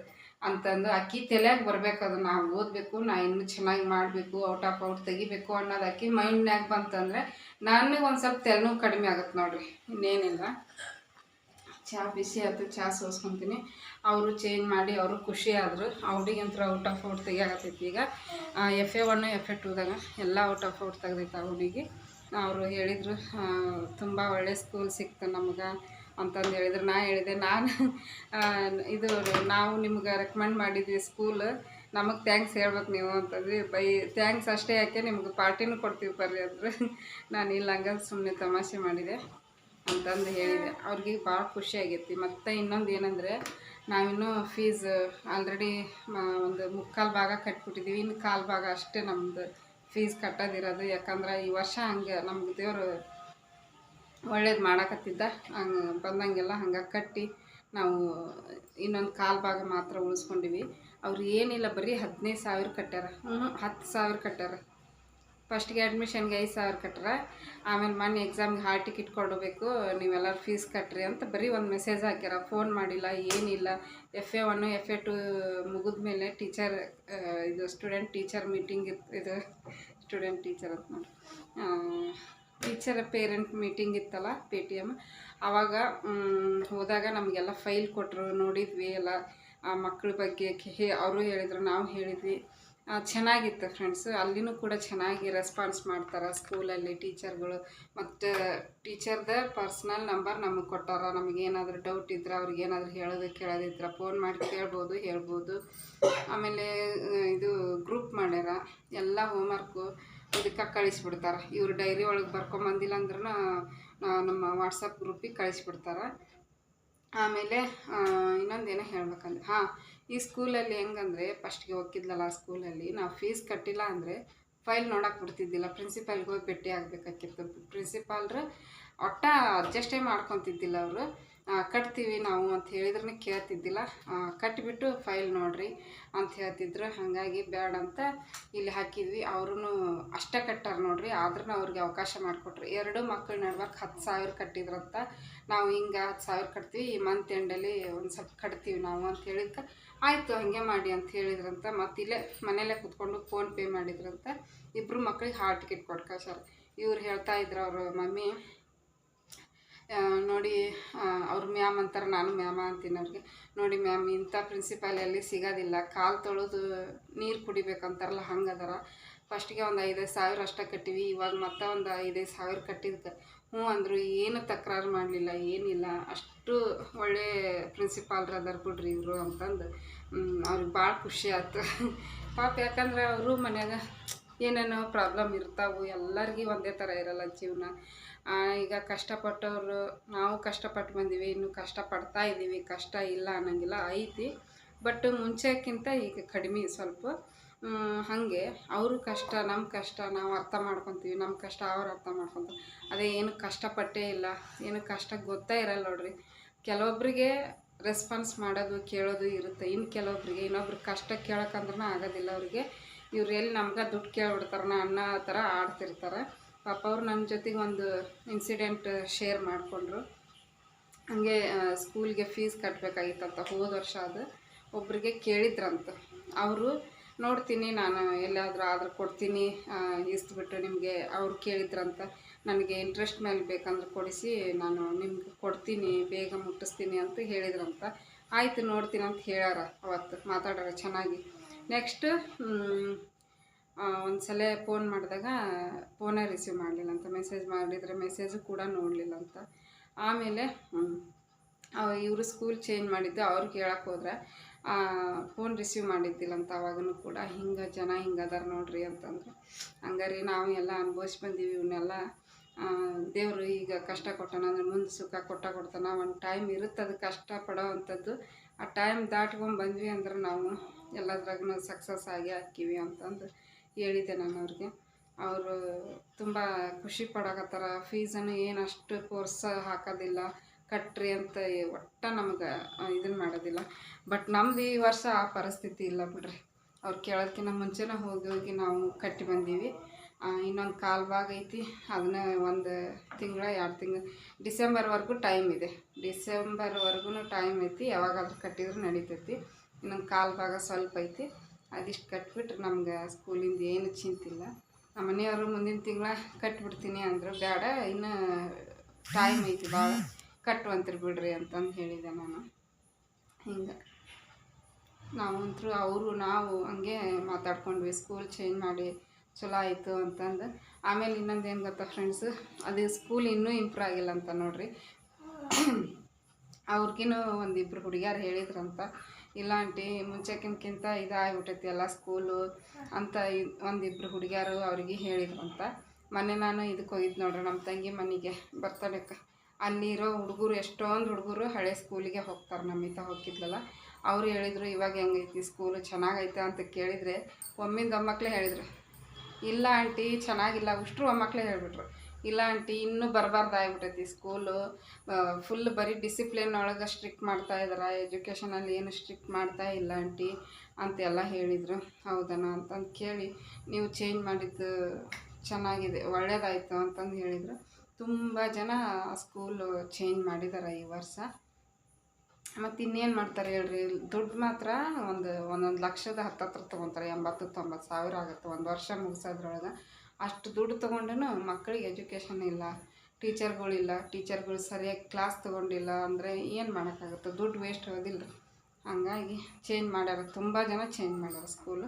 ಅಂತಂದು ಅಕ್ಕಿ ತಲೆಯಾಗಿ ಬರಬೇಕು ಅದು. ನಾವು ಓದಬೇಕು, ನಾ ಇನ್ನೂ ಚೆನ್ನಾಗಿ ಮಾಡಬೇಕು, ಔಟ್ ಆಫ್ ಔಟ್ ತೆಗಿಬೇಕು ಅನ್ನೋದು ಅಕ್ಕಿ ಮೈಂಡ್ನಾಗ ಬಂತಂದರೆ, ನನಗೆ ಒಂದು ಸ್ವಲ್ಪ ತಲೆನೋವು ಕಡಿಮೆ ಆಗುತ್ತೆ ನೋಡಿರಿ. ಇನ್ನೇನಿಲ್ಲ. ಚಹಾ ಬಿಸಿ ಆಯ್ತು ಚಹಾ ಸೋಸ್ಕೊತೀನಿ. ಅವರು ಚೇಂಜ್ ಮಾಡಿ ಅವರು ಖುಷಿ ಆದರು. ಔಟ್ ಆಫ್ ಔಟ್ ತೆಗಿಯಾಕತ್ತೈತಿ ಈಗ. F A one F A ಟೂದಾಗ ಎಲ್ಲ ಔಟ್ ಆಫ್ ಔಟ್ ತೆಗ್ದೈತೆ ಆ ಹುಡುಗಿ. ಅವರು ಹೇಳಿದರು ತುಂಬ ಒಳ್ಳೆ ಸ್ಕೂಲ್ ಸಿಕ್ತು ನಮ್ಗೆ ಅಂತಂದು ಹೇಳಿದ್ರು. ನಾ ಹೇಳಿದೆ, ನಾನು ಇದು ನಾವು ನಿಮ್ಗೆ ರೆಕಮೆಂಡ್ ಮಾಡಿದ್ವಿ ಸ್ಕೂಲ್ ನಮಗೆ ಥ್ಯಾಂಕ್ಸ್ ಹೇಳ್ಬೇಕು ನೀವು ಅಂತಂದ್ರೆ ಬೈ ಥ್ಯಾಂಕ್ಸ್ ಅಷ್ಟೇ, ಯಾಕೆ ನಿಮ್ಗೆ ಪಾರ್ಟಿನೂ ಕೊಡ್ತೀವಿ ಬರ್ರಿ ಅಂದರು. ನಾನು ಇಲ್ಲ, ಹಂಗಂದು ಸುಮ್ಮನೆ ತಮಾಷೆ ಮಾಡಿದೆ. ಅಂತಂದು ಹೇಳಿದೆ. ಅವ್ರಿಗೆ ಭಾಳ ಖುಷಿ ಆಗೈತಿ. ಮತ್ತು ಇನ್ನೊಂದು ಏನಂದರೆ, ನಾವಿನ್ನೂ ಫೀಸ್ ಆಲ್ರೆಡಿ ಒಂದು ಮುಕ್ಕಾಲು ಭಾಗ ಕಟ್ಬಿಟ್ಟಿದ್ದೀವಿ ಇನ್ನು ಕಾಲು ಭಾಗ ಅಷ್ಟೇ ನಮ್ಮದು ಫೀಸ್ ಕಟ್ಟೋದಿರೋದು. ಯಾಕಂದ್ರೆ ಈ ವರ್ಷ ಹಂಗೆ ನಮ್ಗೆ ದೇವರು ಒಳ್ಳೇದು ಮಾಡಕತ್ತಿದ್ದ. ಹಂಗೆ ಬಂದಂಗೆಲ್ಲ ಹಂಗೆ ಕಟ್ಟಿ ನಾವು ಇನ್ನೊಂದು ಕಾಲು ಭಾಗ ಮಾತ್ರ ಉಳಿಸ್ಕೊಂಡಿವಿ. ಅವ್ರು ಏನಿಲ್ಲ, ಬರೀ ಹದಿನೈದು ಸಾವಿರ ಕಟ್ಟ್ಯಾರ. ಹ್ಞೂ ಹತ್ತು ಸಾವಿರ ಕಟ್ಟ್ಯಾರ. ಫಸ್ಟ್ಗೆ ಅಡ್ಮಿಷನ್ಗೆ ಐದು ಸಾವಿರ ಕಟ್ರೆ. ಆಮೇಲೆ ಮೊನ್ನೆ ಎಕ್ಸಾಮ್ಗೆ ಹಾಲ್ ಟಿಕೆಟ್ ಕೊಡಬೇಕು, ನೀವೆಲ್ಲರೂ ಫೀಸ್ ಕಟ್ರಿ ಅಂತ ಬರೀ ಒಂದು ಮೆಸೇಜ್ ಹಾಕ್ಯಾರ. ಫೋನ್ ಮಾಡಿಲ್ಲ, ಏನಿಲ್ಲ. F A one F A two ಮುಗಿದ ಮೇಲೆ ಟೀಚರ್ ಇದು ಸ್ಟೂಡೆಂಟ್ ಟೀಚರ್ ಮೀಟಿಂಗ್ ಇತ್ತು ಇದು ಸ್ಟೂಡೆಂಟ್ ಟೀಚರ್ ಅಂತ ನೋಡಿ. ಟೀಚರ್ ಪೇರೆಂಟ್ ಮೀಟಿಂಗ್ ಇತ್ತಲ್ಲ ಪೇ ಟಿ ಎಂ ಆವಾಗ ಹೋದಾಗ ನಮಗೆಲ್ಲ ಫೈಲ್ ಕೊಟ್ಟರು ನೋಡಿದ್ವಿ ಎಲ್ಲ. ಆ ಮಕ್ಕಳ ಬಗ್ಗೆ, ಹೇ- ಅವರು ಹೇಳಿದ್ರು, ನಾವು ಹೇಳಿದ್ವಿ. ಚೆನ್ನಾಗಿತ್ತು ಫ್ರೆಂಡ್ಸು ಅಲ್ಲಿನೂ ಕೂಡ ಚೆನ್ನಾಗಿ ರೆಸ್ಪಾನ್ಸ್ ಮಾಡ್ತಾರೆ ಸ್ಕೂಲಲ್ಲಿ ಟೀಚರ್ಗಳು ಮತ್ತು ಟೀಚರ್ದ ಪರ್ಸ್ನಲ್ ನಂಬರ್ ನಮಗೆ ಕೊಟ್ಟಾರ. ನಮಗೇನಾದರೂ ಡೌಟ್ ಇದ್ರೆ ಅವ್ರಿಗೆ ಏನಾದರೂ ಹೇಳೋದು ಕೇಳೋದಿದ್ರೆ ಫೋನ್ ಮಾಡಿ ಕೇಳ್ಬೋದು, ಹೇಳ್ಬೋದು. ಆಮೇಲೆ ಇದು ಗ್ರೂಪ್ ಮಾಡ್ಯಾರ. ಎಲ್ಲ ಹೋಮ್ವರ್ಕು ಇದಕ್ಕೆ ಕಳಿಸ್ಬಿಡ್ತಾರೆ. ಇವರು ಡೈರಿ ಒಳಗೆ ಬರ್ಕೊಂಬಂದಿಲ್ಲ ಅಂದ್ರೂ ನಮ್ಮ ವಾಟ್ಸಪ್ ಗ್ರೂಪಿಗೆ ಕಳಿಸ್ಬಿಡ್ತಾರೆ. ಆಮೇಲೆ ಇನ್ನೊಂದೇನೋ ಹೇಳ್ಬೇಕಂದ್ರೆ, ಹಾಂ ಈ ಸ್ಕೂಲಲ್ಲಿ ಹೆಂಗಂದ್ರೆ ಫಸ್ಟ್ಗೆ ಹೋಗಿದ್ಲಲ್ಲ ಸ್ಕೂಲಲ್ಲಿ, ನಾವು ಫೀಸ್ ಕಟ್ಟಿಲ್ಲ ಅಂದರೆ ಫೈಲ್ ನೋಡಕ್ಕೆ ಬಿಡ್ತಿದ್ದಿಲ್ಲ. ಪ್ರಿನ್ಸಿಪಾಲ್ಗೆ ಹೋಗಿ ಭೇಟಿ ಆಗಬೇಕಾಗಿತ್ತು. ಪ್ರಿನ್ಸಿಪಾಲ್ರು ಒಟ್ಟ ಅಡ್ಜಸ್ಟೇ ಮಾಡ್ಕೊತಿದ್ದಿಲ್ಲ ಅವರು. ಕಟ್ತೀವಿ ನಾವು ಅಂತ ಹೇಳಿದ್ರೆ ಕೇಳ್ತಿದ್ದಿಲ್ಲ. ಕಟ್ಟಿಬಿಟ್ಟು ಫೈಲ್ ನೋಡ್ರಿ ಅಂತ ಹೇಳ್ತಿದ್ರು. ಹಾಗಾಗಿ ಬೇಡ ಅಂತ ಇಲ್ಲಿ ಹಾಕಿದ್ವಿ. ಅವ್ರೂ ಅಷ್ಟೇ ಕಟ್ಟಾರ ನೋಡ್ರಿ. ಆದ್ರೂ ಅವ್ರಿಗೆ ಅವಕಾಶ ಮಾಡಿಕೊಟ್ರು. ಎರಡು ಮಕ್ಕಳ ನಡ್ಬಾರ್ದು ಹತ್ತು ಸಾವಿರ ಕಟ್ಟಿದ್ರಂತ. ನಾವು ಹಿಂಗೆ ಹತ್ತು ಸಾವಿರ ಕಟ್ತೀವಿ. ಈ ಮಂತ್ ಎಂಡಲ್ಲಿ ಒಂದು ಸ್ವಲ್ಪ ಕಟ್ತೀವಿ ನಾವು ಅಂತ ಹೇಳಿದ್ಕೆ ಆಯಿತು, ಹಾಗೆ ಮಾಡಿ ಅಂತ ಹೇಳಿದ್ರಂತ. ಮತ್ತು ಇಲ್ಲೇ ಮನೇಲೆ ಕುತ್ಕೊಂಡು ಫೋನ್ ಪೇ ಮಾಡಿದ್ರಂತ. ಇಬ್ಬರು ಮಕ್ಳಿಗೆ ಹಾರ್ಟ್ ಟಿಕೆಟ್ ಕೊಟ್ಟು ಕಳ್ಸಾರ ಇವ್ರು ಹೇಳ್ತಾ ಇದ್ರು ಅವ್ರ, ಮಮ್ಮಿ ನೋಡಿ ಅವ್ರ ಮ್ಯಾಮ್ ಅಂತಾರೆ, ನಾನು ಮ್ಯಾಮ ಅಂತೀನಿ ಅವ್ರಿಗೆ. ನೋಡಿ ಮ್ಯಾಮ್, ಇಂಥ ಪ್ರಿನ್ಸಿಪಾಲ್ ಎಲ್ಲಿ ಸಿಗೋದಿಲ್ಲ. ಕಾಲು ತೊಳೆದು ನೀರು ಕುಡಿಬೇಕಂತಾರಲ್ಲ ಹಂಗೆ ಅದಾರ ಫಸ್ಟಿಗೆ ಒಂದು ಐದೈದು ಸಾವಿರ ಅಷ್ಟೇ ಕಟ್ಟಿವಿ. ಇವಾಗ ಮತ್ತೆ ಒಂದು ಐದೈದು ಸಾವಿರ ಕಟ್ಟಿದ್ಕೆ. ಹ್ಞೂ ಅಂದರು, ಏನು ತಕರಾರು ಮಾಡಲಿಲ್ಲ, ಏನಿಲ್ಲ, ಅಷ್ಟು ಒಳ್ಳೆ ಪ್ರಿನ್ಸಿಪಾಲ್ರು ಅದಾರ ಬಿಡ್ರಿ ಇವರು ಅಂತಂದು. ಅವ್ರಿಗೆ ಭಾಳ ಖುಷಿ ಆಯ್ತು. ಪಾಪ ಯಾಕಂದ್ರೆ ಅವರು ಮನ್ಯಾಗ ಏನೇನೋ ಪ್ರಾಬ್ಲಮ್ ಇರ್ತಾವೆ, ಎಲ್ಲರಿಗೂ ಒಂದೇ ಥರ ಇರಲ್ಲ ಜೀವನ. ಈಗ ಕಷ್ಟಪಟ್ಟವರು, ನಾವು ಕಷ್ಟಪಟ್ಟು ಬಂದೀವಿ, ಇನ್ನು ಕಷ್ಟಪಡ್ತಾ ಇದ್ದೀವಿ ಕಷ್ಟ ಇಲ್ಲ ಅನ್ನಂಗಿಲ್ಲ, ಐತಿ. ಬಟ್ ಮುಂಚೆಕ್ಕಿಂತ ಈಗ ಕಡಿಮೆ ಸ್ವಲ್ಪ. ಹಾಗೆ ಅವರು ಕಷ್ಟ ನಮ್ಮ ಕಷ್ಟ ನಾವು ಅರ್ಥ ಮಾಡ್ಕೊತೀವಿ ನಮ್ಮ ಕಷ್ಟ ಅವ್ರು ಅರ್ಥ ಮಾಡ್ಕೊತಾರೆ. ಅದೇ ಏನು ಕಷ್ಟಪಟ್ಟೇ ಇಲ್ಲ, ಏನು ಕಷ್ಟ ಗೊತ್ತೇ ಇರಲ್ಲ ನೋಡ್ರಿ. ಕೆಲವೊಬ್ಬರಿಗೆ ರೆಸ್ಪಾನ್ಸ್ ಮಾಡೋದು, ಕೇಳೋದು ಇರುತ್ತೆ. ಇನ್ನು ಕೆಲವೊಬ್ಬರಿಗೆ ಇನ್ನೊಬ್ರು ಕಷ್ಟ ಕೇಳೋಕ್ಕಂದ್ರೂ ಆಗೋದಿಲ್ಲ ಅವ್ರಿಗೆ. ಇವ್ರು ಎಲ್ಲಿ ನಮ್ಗೆ ದುಡ್ಡು ಕೇಳ್ಬಿಡ್ತಾರನ ಅನ್ನೋ ಥರ ಆಡ್ತಿರ್ತಾರೆ. ಪಾಪ ಅವ್ರು ನಮ್ಮ ಜೊತೆಗೆ ಒಂದು ಇನ್ಸಿಡೆಂಟ್ ಶೇರ್ ಮಾಡಿಕೊಂಡ್ರು. ಹಾಗೆ ಸ್ಕೂಲ್ಗೆ ಫೀಸ್ ಕಟ್ಟಬೇಕಾಗಿತ್ತಂತ ಹೋದ ವರ್ಷ ಅದು. ಒಬ್ಬರಿಗೆ ಕೇಳಿದ್ರಂತ. ಅವರು ನೋಡ್ತೀನಿ, ನಾನು ಎಲ್ಲಾದರೂ ಆದರೂ ಕೊಡ್ತೀನಿ ಇಸ್ಬಿಟ್ಟು ನಿಮಗೆ ಅವ್ರು ಕೇಳಿದ್ರಂತ. ನನಗೆ ಇಂಟ್ರೆಸ್ಟ್ ಮೇಲೆ ಬೇಕಂದ್ರೆ ಕೊಡಿಸಿ, ನಾನು ನಿಮ್ಗೆ ಕೊಡ್ತೀನಿ, ಬೇಗ ಮುಟ್ಟಿಸ್ತೀನಿ ಅಂತ ಹೇಳಿದ್ರಂತ. ಆಯಿತು ನೋಡ್ತೀನಿ ಅಂತ ಹೇಳ್ಯಾರ ಅವತ್ತು ಮಾತಾಡಾರ ಚೆನ್ನಾಗಿ. ನೆಕ್ಸ್ಟ್ ಒಂದು ಸಲ ಫೋನ್ ಮಾಡಿದಾಗ ಫೋನೇ ರಿಸೀವ್ ಮಾಡಲಿಲ್ಲ ಅಂತ ಮೆಸೇಜ್ ಮಾಡಿದರೆ ಮೆಸೇಜು ಕೂಡ ನೋಡಲಿಲ್ಲ ಅಂತ ಆಮೇಲೆ ಇವರು ಸ್ಕೂಲ್ ಚೇಂಜ್ ಮಾಡಿದ್ದು ಅವ್ರಿಗೆ ಹೇಳಕ್ಕೆ ಹೋದ್ರೆ. ಫೋನ್ ರಿಸೀವ್ ಮಾಡಿದ್ದಿಲ್ಲ ಅಂತ ಅವಾಗೂ ಕೂಡ. ಹಿಂಗೆ ಜನ ಹಿಂಗೆ ಅದಾರ ನೋಡ್ರಿ ಅಂತಂದ್ರೆ. ಹಂಗಾರಿ ನಾವು ಎಲ್ಲ ಅನುಭವಿಸಿ ಬಂದೀವಿ ಇವನ್ನೆಲ್ಲ. ದೇವರು ಈಗ ಕಷ್ಟ ಕೊಟ್ಟಾನ ಅಂದ್ರೆ ಮುಂದೆ ಸುಖ ಕೊಟ್ಟ ಕೊಡ್ತಾನ. ಒಂದು ಟೈಮ್ ಇರುತ್ತೆ ಅದು ಕಷ್ಟ ಪಡೋ ಅಂಥದ್ದು. ಆ ಟೈಮ್ ದಾಟ್ಕೊಂಡು ಬಂದ್ವಿ ಅಂದ್ರೆ ನಾವು ಎಲ್ಲದ್ರಾಗೂ ಸಕ್ಸಸ್ ಆಗಿ ಹಾಕಿವಿ ಅಂತಂದು ಹೇಳಿದ್ದೆ ನಾನು ಅವ್ರಿಗೆ. ಅವರು ತುಂಬ ಖುಷಿ ಪಡಕತ್ತಾರ. ಫೀಸನ್ನು ಏನು ಅಷ್ಟು ಕೋರ್ಸ್ ಹಾಕೋದಿಲ್ಲ. ಕಟ್ರಿ ಅಂತ ಒಟ್ಟ ನಮ್ಗೆ ಇದನ್ನು ಮಾಡೋದಿಲ್ಲ. ಬಟ್ ನಮ್ದು ಈ ವರ್ಷ ಆ ಪರಿಸ್ಥಿತಿ ಇಲ್ಲ ಬಿಡ್ರಿ. ಅವ್ರು ಕೇಳೋದಕ್ಕಿಂತ ಮುಂಚೆನೇ ಹೋಗಿ ಹೋಗಿ ನಾವು ಕಟ್ಟಿ ಬಂದೀವಿ. ಇನ್ನೊಂದು ಕಾಲು ಭಾಗ ಐತಿ. ಅದನ್ನ ಒಂದು ತಿಂಗಳ, ಎರಡು ತಿಂಗಳು, ಡಿಸೆಂಬರ್ವರೆಗೂ ಟೈಮ್ ಇದೆ. ಡಿಸೆಂಬರ್ವರೆಗೂ ಟೈಮ್ ಐತಿ, ಯಾವಾಗಾದ್ರೂ ಕಟ್ಟಿದ್ರು ನಡೀತೈತಿ. ಇನ್ನೊಂದು ಕಾಲು ಭಾಗ ಸ್ವಲ್ಪ ಐತಿ. ಅದಿಷ್ಟು ಕಟ್ಬಿಟ್ರೆ ನಮ್ಗೆ ಸ್ಕೂಲಿಂದ ಏನು ಚಿಂತಿಲ್ಲ ನಮ್ಮ ಮನೆಯವರು ಮುಂದಿನ ತಿಂಗಳ ಕಟ್ಬಿಡ್ತೀನಿ ಅಂದರು ಬೇಡ ಇನ್ನು ಟೈಮ್ ಐತಿ ಭಾಳ. ಕಟ್ಟುವಂತ್ರಿ ಬಿಡ್ರಿ ಅಂತಂದು ಹೇಳಿದೆ ನಾನು. ಹಿಂಗೆ. ನಾವಂತೂ ಅವರು, ನಾವು ಹಂಗೆ ಮಾತಾಡ್ಕೊಂಡ್ವಿ ಸ್ಕೂಲ್ ಚೇಂಜ್ ಮಾಡಿ ಚಲೋ ಆಯಿತು ಅಂತಂದು. ಆಮೇಲೆ ಇನ್ನೊಂದು ಏನು ಗೊತ್ತಾ ಫ್ರೆಂಡ್ಸು ಅದು ಸ್ಕೂಲ್ ಇನ್ನೂ ಇಂಪ್ರೂವ್ ಆಗಿಲ್ಲ ಅಂತ ನೋಡ್ರಿ. ಅವ್ರಿಗಿನೂ ಒಂದಿಬ್ಬರು ಹುಡುಗಿಯರು ಹೇಳಿದ್ರಂತ. ಇಲ್ಲ ಆಂಟಿ ಮುಂಚೆಕ್ಕಿಂತ ಇದಾಗ್ಬಿಟ್ಟೈತಿ ಎಲ್ಲ ಸ್ಕೂಲು ಅಂತ ಒಂದಿಬ್ಬರು ಹುಡುಗಿಯರು ಅವ್ರಿಗೆ ಹೇಳಿದ್ರಂತ. ಮೊನ್ನೆ ನಾನು ಇದಕ್ಕೆ ಹೋಗಿದ್ದು ನೋಡ್ರಿ ನಮ್ಮ ತಂಗಿ ಮನೆಗೆ ಬರ್ತಡೇಕ್ಕೆ ಅಲ್ಲಿರೋ ಹುಡುಗರು ಎಷ್ಟೊಂದು ಹುಡುಗರು ಹಳೆ ಸ್ಕೂಲಿಗೆ ಹೋಗ್ತಾರೆ, ನಮ್ಮಿತ ಹೋಗಿದ್ಲಲ್ಲ ಅವರು ಹೇಳಿದರು, ಇವಾಗ ಹೆಂಗೈತಿ ಸ್ಕೂಲು? ಚೆನ್ನಾಗೈತೆ? ಅಂತ ಕೇಳಿದರೆ, ಒಮ್ಮಿಂದ ಒಮ್ಮಕ್ಕಳೇ ಹೇಳಿದ್ರು. ಇಲ್ಲ ಆಂಟಿ, ಚೆನ್ನಾಗಿಲ್ಲ. ಅಷ್ಟು ಒಮ್ಮಕ್ಕಳೇ ಹೇಳಿಬಿಟ್ರು. ಇಲ್ಲ ಆಂಟಿ, ಇನ್ನೂ ಬರಬಾರ್ದು ಆಗ್ಬಿಟ್ಟೈತಿ ಸ್ಕೂಲು. ಫುಲ್ ಬರೀ ಡಿಸಿಪ್ಲಿನ್ ಒಳಗೆ ಸ್ಟ್ರಿಕ್ಟ್ ಮಾಡ್ತಾ ಇದ್ದಾರೆ ಎಜುಕೇಷನಲ್ಲಿ ಏನು ಸ್ಟ್ರಿಕ್ಟ್ ಮಾಡ್ತಾ ಇಲ್ಲ ಆಂಟಿ, ಅಂತೆಲ್ಲ ಹೇಳಿದರು. ಹೌದನ? ಅಂತಂದು ಕೇಳಿ, ನೀವು ಚೇಂಜ್ ಮಾಡಿದ್ದು ಚೆನ್ನಾಗಿದೆ ಒಳ್ಳೆಯದಾಯಿತು ಅಂತಂದು ಹೇಳಿದರು. ತುಂಬ ಜನ ಸ್ಕೂಲು ಚೇಂಜ್ ಮಾಡಿದ್ದಾರೆ ಈ ವರ್ಷ. ಮತ್ತು ಇನ್ನೇನು ಮಾಡ್ತಾರೆ ಹೇಳ್ರಿ? ದುಡ್ಡು ಮಾತ್ರ ಒಂದು ಒಂದೊಂದು ಲಕ್ಷದ ಹತ್ತತ್ರ ತೊಗೊತಾರೆ ಎಂಬತ್ತು ತೊಂಬತ್ತು ಸಾವಿರ ಆಗುತ್ತೆ ಒಂದು ವರ್ಷ ಮುಗಿಸೋದ್ರೊಳಗೆ. ಅಷ್ಟು ದುಡ್ಡು ತೊಗೊಂಡು ಮಕ್ಕಳಿಗೆ ಎಜುಕೇಷನ್ ಇಲ್ಲ ಟೀಚರ್ಗಳಿಲ್ಲ ಟೀಚರ್ಗಳು ಸರಿಯಾಗಿ ಕ್ಲಾಸ್ ತೊಗೊಂಡಿಲ್ಲ ಅಂದರೆ ಏನು ಮಾಡೋಕ್ಕಾಗುತ್ತೆ? ದುಡ್ಡು ವೇಸ್ಟ್ ಆಗೋದಿಲ್ಲ ಹಂಗಾಗಿ ಚೇಂಜ್ ಮಾಡ್ಯಾರ, ತುಂಬ ಜನ ಚೇಂಜ್ ಮಾಡ್ಯಾರ ಸ್ಕೂಲು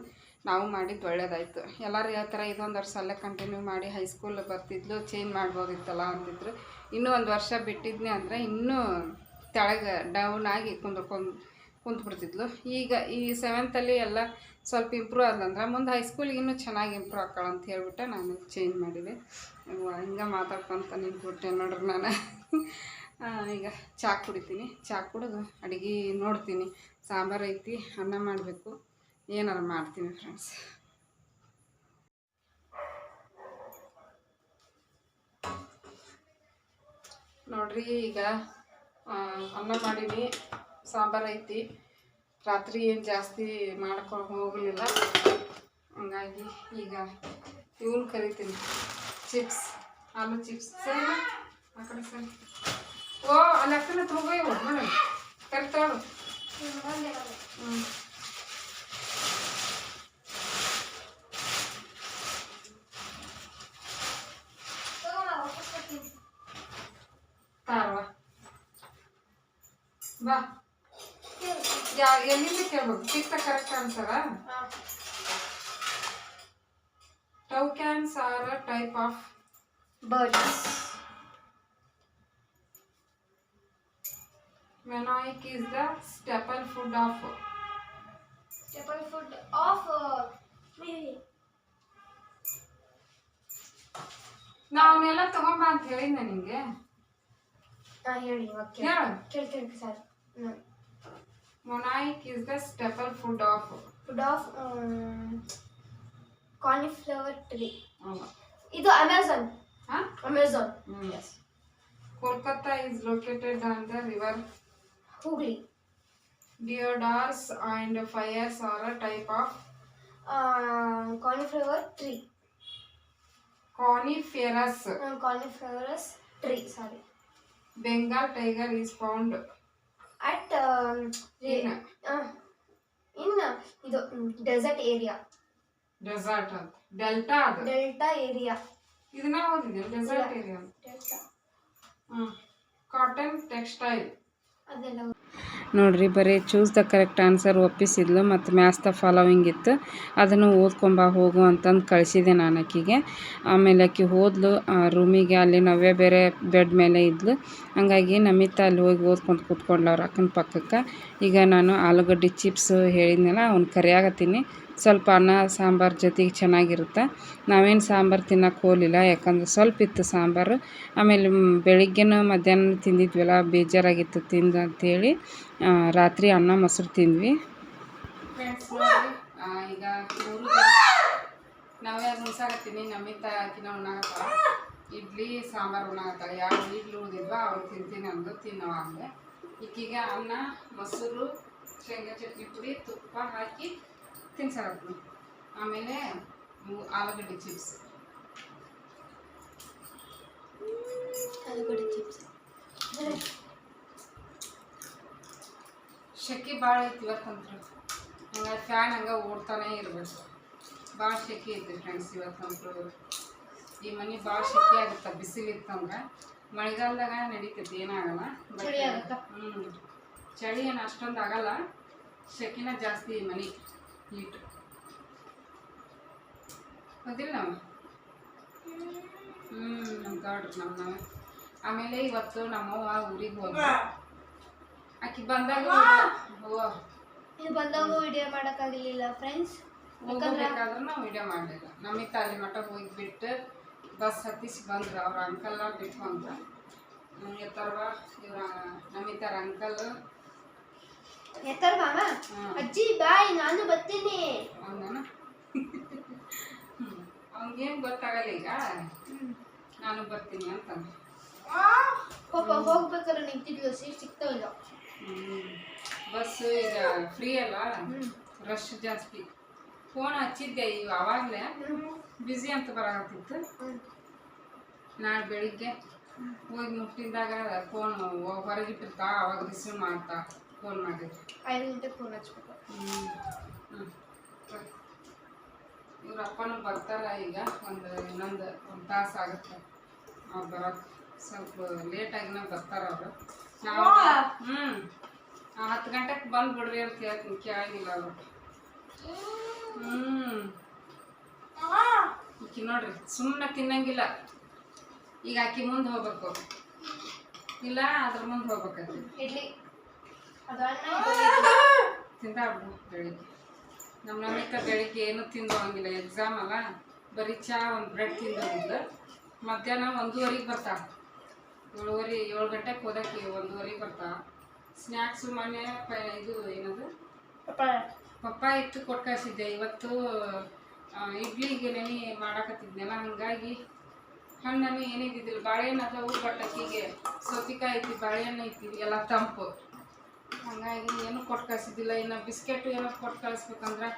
ನಾವು ಮಾಡಿದ್ದು ಒಳ್ಳೇದಾಯಿತು. ಎಲ್ಲರೂ ಹೇಳ್ತಾರೆ ಇದೊಂದು ವರ್ಷ ಅಲ್ಲೇ ಕಂಟಿನ್ಯೂ ಮಾಡಿ ಹೈಸ್ಕೂಲ್ ಬರ್ತಿದ್ಲು ಚೇಂಜ್ ಮಾಡ್ಬೋದಿತ್ತಲ್ಲ ಅಂತಿದ್ರು. ಇನ್ನೂ ಒಂದು ವರ್ಷ ಬಿಟ್ಟಿದ್ನಿ ಅಂದರೆ ಇನ್ನೂ ತೆಳಗೆ ಡೌನ್ ಆಗಿ ಕುಂದ್ಕೊಂಡು ಕುಂತ್ಬಿಡ್ತಿದ್ಲು. ಈಗ ಈ ಸೆವೆಂತಲ್ಲಿ ಎಲ್ಲ ಸ್ವಲ್ಪ ಇಂಪ್ರೂವ್ ಆದಂದ್ರೆ ಮುಂದೆ ಹೈಸ್ಕೂಲಿಗೆ ಇನ್ನೂ ಚೆನ್ನಾಗಿ ಇಂಪ್ರೂವ್ ಆಕ್ಕಳ ಅಂತ ಹೇಳ್ಬಿಟ್ಟು ನಾನು ಚೇಂಜ್ ಮಾಡಿದೆ. ಹಿಂಗೆ ಮಾತಾಡ್ಕೊಂತ ನಿಂತ್ಬಿಟ್ಟೆ ನೋಡ್ರಿ ನಾನು. ಈಗ ಚಾ ಕುಡಿತೀನಿ. ಚಾ ಕುಡಿದು ಅಡುಗೆ ನೋಡ್ತೀನಿ. ಸಾಂಬಾರು ಐತಿ, ಅನ್ನ ಮಾಡಬೇಕು. ಏನಾರು ಮಾಡ್ತೀನಿ ಫ್ರೆಂಡ್ಸ್ ನೋಡ್ರಿ ಈಗ ಅನ್ನ ಮಾಡೀನಿ, ಸಾಂಬಾರು ಐತಿ. ರಾತ್ರಿ ಏನು ಜಾಸ್ತಿ ಮಾಡ್ಕೊಂಡು ಹೋಗಲಿಲ್ಲ. ಹಂಗಾಗಿ ಈಗ ಇವನು ಕರಿತೀನಿ. ಚಿಪ್ಸ್ ಆಲೂ ಚಿಪ್ಸ್ ಸರಿ ಆ ಸರಿ. ಓ, ಅಲ್ಲಿ ಅಕ್ಕನ ತಗೋ ಮೇಡಮ್ ಕರಿತಾಳು. ಹ್ಞೂ ತಾರವ ಬಾ ಎಲ್ಲಿಂದ ಕೇಳ್ಬೇಕು ಚಿಕ್ಕ correct answer toucans are a type of birds manioc is the staple food of staple food of ನಾವನ್ನೆಲ್ಲ ತಗೊಂಬ ಅಂತ ಹೇಳಿದ್ದೆ ನಿಂಗೆ. ಹಾಂ ಹೇಳಿ ಇವಾಗ ಕೇಳಿ ಹೇಳು ಕೇಳಿ ಕೇಳಿ sir manioc is the staple food of food of cauliflower tree ಅವ ಇದು ಅಮೆಝಾನ್ ಹಾ Amazon hmm Kolkata is located on the river Hooghly deodars and firs are a type of cauliflower tree coniferous cauliflowers tree sorry Bengal tiger is found at in in ಇದು desert area desert ಅಂತ. Delta ಅದು. Delta area ಇದನ್ನ ಓದಿದ್ಯಾ desert area delta cotton textile ಅದೆಲ್ಲ ನೋಡ್ರಿ, ಬರೀ choose the correct answer ಒಪ್ಪಿಸಿದ್ಲು ಮತ್ತು maths the following ಇತ್ತು. ಅದನ್ನು ಓದ್ಕೊಂಬ ಹೋಗು ಅಂತಂದು ಕಳಿಸಿದೆ ನಾನು ಆಕಿಗೆ. ಆಮೇಲೆ ಆಕಿ ಹೋದ್ಲು ರೂಮಿಗೆ ಅಲ್ಲಿ ನವ್ಯ ಬೇರೆ ಬೆಡ್ ಮೇಲೆ ಇದ್ಲು. ಹಂಗಾಗಿ ನಮಿತಾ ಅಲ್ಲಿ ಹೋಗಿ ಓದ್ಕೊಂಡು ಕೂತ್ಕೊಂಡ್ಲು ಅಕ್ಕನ ಪಕ್ಕಕ್ಕೆ. ಈಗ ನಾನು ಆಲೂಗಡ್ಡೆ ಚಿಪ್ಸ್ ಹೇಳಿದ್ನಲ್ಲ, ಅವ್ನು ಕರಿಯಾಗತ್ತೀನಿ. ಸ್ವಲ್ಪ ಅನ್ನ, ಸಾಂಬಾರು ಜೊತೆಗೆ ಚೆನ್ನಾಗಿರುತ್ತೆ. ನಾವೇನು ಸಾಂಬಾರು ತಿನ್ನಕ್ಕೆ ಹೋಗಲಿಲ್ಲ, ಯಾಕಂದ್ರೆ ಸ್ವಲ್ಪ ಇತ್ತು ಸಾಂಬಾರು. ಆಮೇಲೆ ಬೆಳಿಗ್ಗೆನೂ ಮಧ್ಯಾಹ್ನ ತಿಂದಿದ್ವಲ್ಲ, ಬೇಜಾರಾಗಿತ್ತು ತಿಂದು ಅಂಥೇಳಿ ರಾತ್ರಿ ಅನ್ನ, ಮೊಸರು ತಿಂದ್ವಿ. ಈಗ ನಾವೇ ಉಣ್ಸಾಕತ್ತೀನಿ. ಉಣ್ಣಾಕತ್ತಾಳ ಇಡ್ಲಿ, ಸಾಂಬಾರು ಉಣ್ಣಾಕತ್ತಾಳ ಯಾವ ಇಡ್ಲಿ ಉಳಿದಿದ್ವ ಅವ್ರು ತಿಂತೀನಿ ಅಂದು ತಿನ್ನವ ಅಂದೆ. ಈಗೀಗ ಅನ್ನ, ಮೊಸರು, ಶೇಂಗಾ ಚಟ್ನಿ ಪುಡಿ, ತುಪ್ಪ ಹಾಕಿ ತಿನ್ಸಾಕತ್ತೀನಿ ಆಮೇಲೆ ಇವು ಆಲೂಗಡ್ಡೆ ಚಿಪ್ಸ್ ಆಲೂಗಡ್ಡೆ ಚಿಪ್ಸ್ ಶೆಕೆ ಭಾಳ ಐತಿ ಇವತ್ತಂತ್ರ ಹಂಗೆ ಫ್ಯಾನ್ ಹಂಗೆ ಓಡ್ತಾನೆ ಇರಬೇಕು. ಭಾಳ ಶೆಕೆ ಐತಿ ಫ್ರೆಂಡ್ಸ್ ಇವತ್ತಂತೂ ಈ ಮನೆ ಭಾಳ ಶೆಕೆ ಆಗುತ್ತೆ ಬಿಸಿಲಿತ್ತಂದ್ರೆ ಮಳೆಗಾಲದಾಗ ನಡೀತೈತಿ ಏನಾಗಲ್ಲ? ಹ್ಞೂ ಚಳಿ ಏನು ಅಷ್ಟೊಂದು ಆಗಲ್ಲ. ಶೆಕೆನ ಜಾಸ್ತಿ ಈ ಮನೆ. ಹೀಟ್ ಗೊತ್ತಿಲ್ಲ ನಾವು ಹ್ಞೂ ನಮ್ಮ ಗೌಡ್ರು ನಮ್ಮ ನಾವೇ ಆಮೇಲೆ ಇವತ್ತು ನಮ್ಮವ್ವ ಊರಿಗೆ ಹೋದ ಆಕಿ ಬಂದಾಗ ಓ ಇದು ಬಂದಾಗ ವಿಡಿಯೋ ಮಾಡೋಕ್ಕಾಗಲಿಲ್ಲ ಫ್ರೆಂಡ್ಸ್ ಹೋಗಬೇಕಾದ್ರೆ ನಾವು ವಿಡಿಯೋ ಮಾಡಲಿಲ್ಲ. ನಮಗೆ ತಾಲಿ ಮಠ ಹೋಗಿ ಬಿಟ್ಟು ಬಸ್ ಹತ್ತಿಸಿ ಬಂದ್ರು. ಅವ್ರ ಅಂಕಲ್ ಬಿಟ್ಟು ಬಂದ್ರು. ಎತ್ತರ್ವ ಇವ್ರ ನಮಿತಾರ ಅಂಕಲ್ ಎತ್ತರ ಮಾಮ ಅಜ್ಜಿ ಬಾಯ್ ನಾನು ಬರ್ತೀನಿ. ಅವನ ಅವ್ನಿಗೇನು ಗೊತ್ತಾಗಲ್ಲ ಈಗ? ನಾನು ಬರ್ತೀನಿ ಅಂತ. ಪಾಪ ಹೋಗ್ಬೇಕಾದ್ರೆ ನಿಂತಿದ್ಲು ಸೀಟ್ ಸಿಗ್ತಾವಿಲ್ಲ ಬಸ್ ಈಗ ಫ್ರೀ ಅಲ್ಲ ರಶ್ ಜಾಸ್ತಿ. ಫೋನ್ ಹಚ್ಚಿದ್ದೆ ಈಗ ಅವಾಗಲೇ. ಬ್ಯುಸಿ ಅಂತ ಬರಾಕತ್ತಿತ್ತು. ನಾಳೆ ಬೆಳಿಗ್ಗೆ ಹೋಗಿ ಮುಟ್ಟಿದಾಗ ಫೋನ್ ಹೊರಗಿಟ್ಟಿರ್ತಾ ಅವಾಗ ರಿಸೀವ್ ಮಾಡ್ತಾ. ಫೋನ್ ಮಾಡಿದ್ರು ಐದು ಗಂಟೆಗೆ ಫೋನ್ ಹಚ್ಬೇಕು. ಇವ್ರ ಅಪ್ಪನೂ ಬರ್ತಾರ ಈಗ ಒಂದು ಇನ್ನೊಂದು ಒಂದು ತಾಸು ಆಗುತ್ತೆ. ಅವ್ರು ಬರೋಕ್ಕೆ ಸ್ವಲ್ಪ ಲೇಟಾಗಿನ ಬರ್ತಾರ ಅವರು. ನಾವು ಹ್ಞೂ ಹತ್ತು ಗಂಟೆಗೆ ಬಂದು ಬಿಡ್ರಿ ಅಂತ ಹೇಳ್ತೀನಿ ಕೇಳಂಗಿಲ್ಲ ಅವರು. ಹ್ಞೂ ಈಕಿ ನೋಡ್ರಿ ಸುಮ್ಮನೆ ತಿನ್ನಂಗಿಲ್ಲ. ಈಗ ಆಕಿ ಮುಂದೆ ಹೋಗ್ಬೇಕು. ಇಲ್ಲ ಅದ್ರ ಮುಂದೆ ಹೋಗ್ಬೇಕಂತ. ಇಡ್ಲಿ. ತಿಂದಾಡ್ಬು ಬೆಳಿಗ್ಗೆ. ನಮ್ಮ ನಮ್ಮಿಕ ಬೆಳಿಗ್ಗೆ ಏನು ತಿಂದು ಹೋಗಿಲ್ಲ ಎಕ್ಸಾಮ್ ಅಲ್ಲ. ಬರೀ ಚಾ ಒಂದು ಬ್ರೆಡ್ ತಿಂದು ಹೋಗಿದ್ಲು ಮಧ್ಯಾಹ್ನ ಒಂದೂವರೆಗೆ ಬರ್ತಾ. ಏಳುವರೆ ಏಳು ಗಂಟೆಗೆ ಹೋದಕ್ಕೆ ಒಂದೂವರೆಗೆ ಬರ್ತಾ. ಸ್ನ್ಯಾಕ್ಸು ಮೊನ್ನೆ ಪ ಇದು ಏನದು? ಪಪ್ಪಾಯ. ಪಪ್ಪ ಇತ್ತು ಕೊಟ್ಟು ಕಳಿಸಿದ್ದೆ. ಇವತ್ತು ಇಡ್ಲಿಗೆ ನೆನೆ ಮಾಡಾಕತ್ತಿದ್ನಲ್ಲ ಹಂಗಾಗಿ ಹಣ್ಣನ್ನು ಏನಿದ್ದಿದ್ದಿಲ್ಲ. ಬಾಳೆಹಣ್ಣು ಅದಾವು ಬಟ್ ಅಕ್ಕಿಗೆ ಸೌತಿಕಾಯಿ ಐತಿ ಬಾಳೆಹಣ್ಣು ಐತಿ ಎಲ್ಲ ತಂಪು. ಹಂಗಾಗಿ ಏನು ಕೊಟ್ಟು ಕಳಿಸಿದ್ದಿಲ್ಲ. ಇನ್ನು ಬಿಸ್ಕೆಟ್ ಏನೋ ಕೊಟ್ಟು ಕಳಿಸ್ಬೇಕಂದ್ರೆ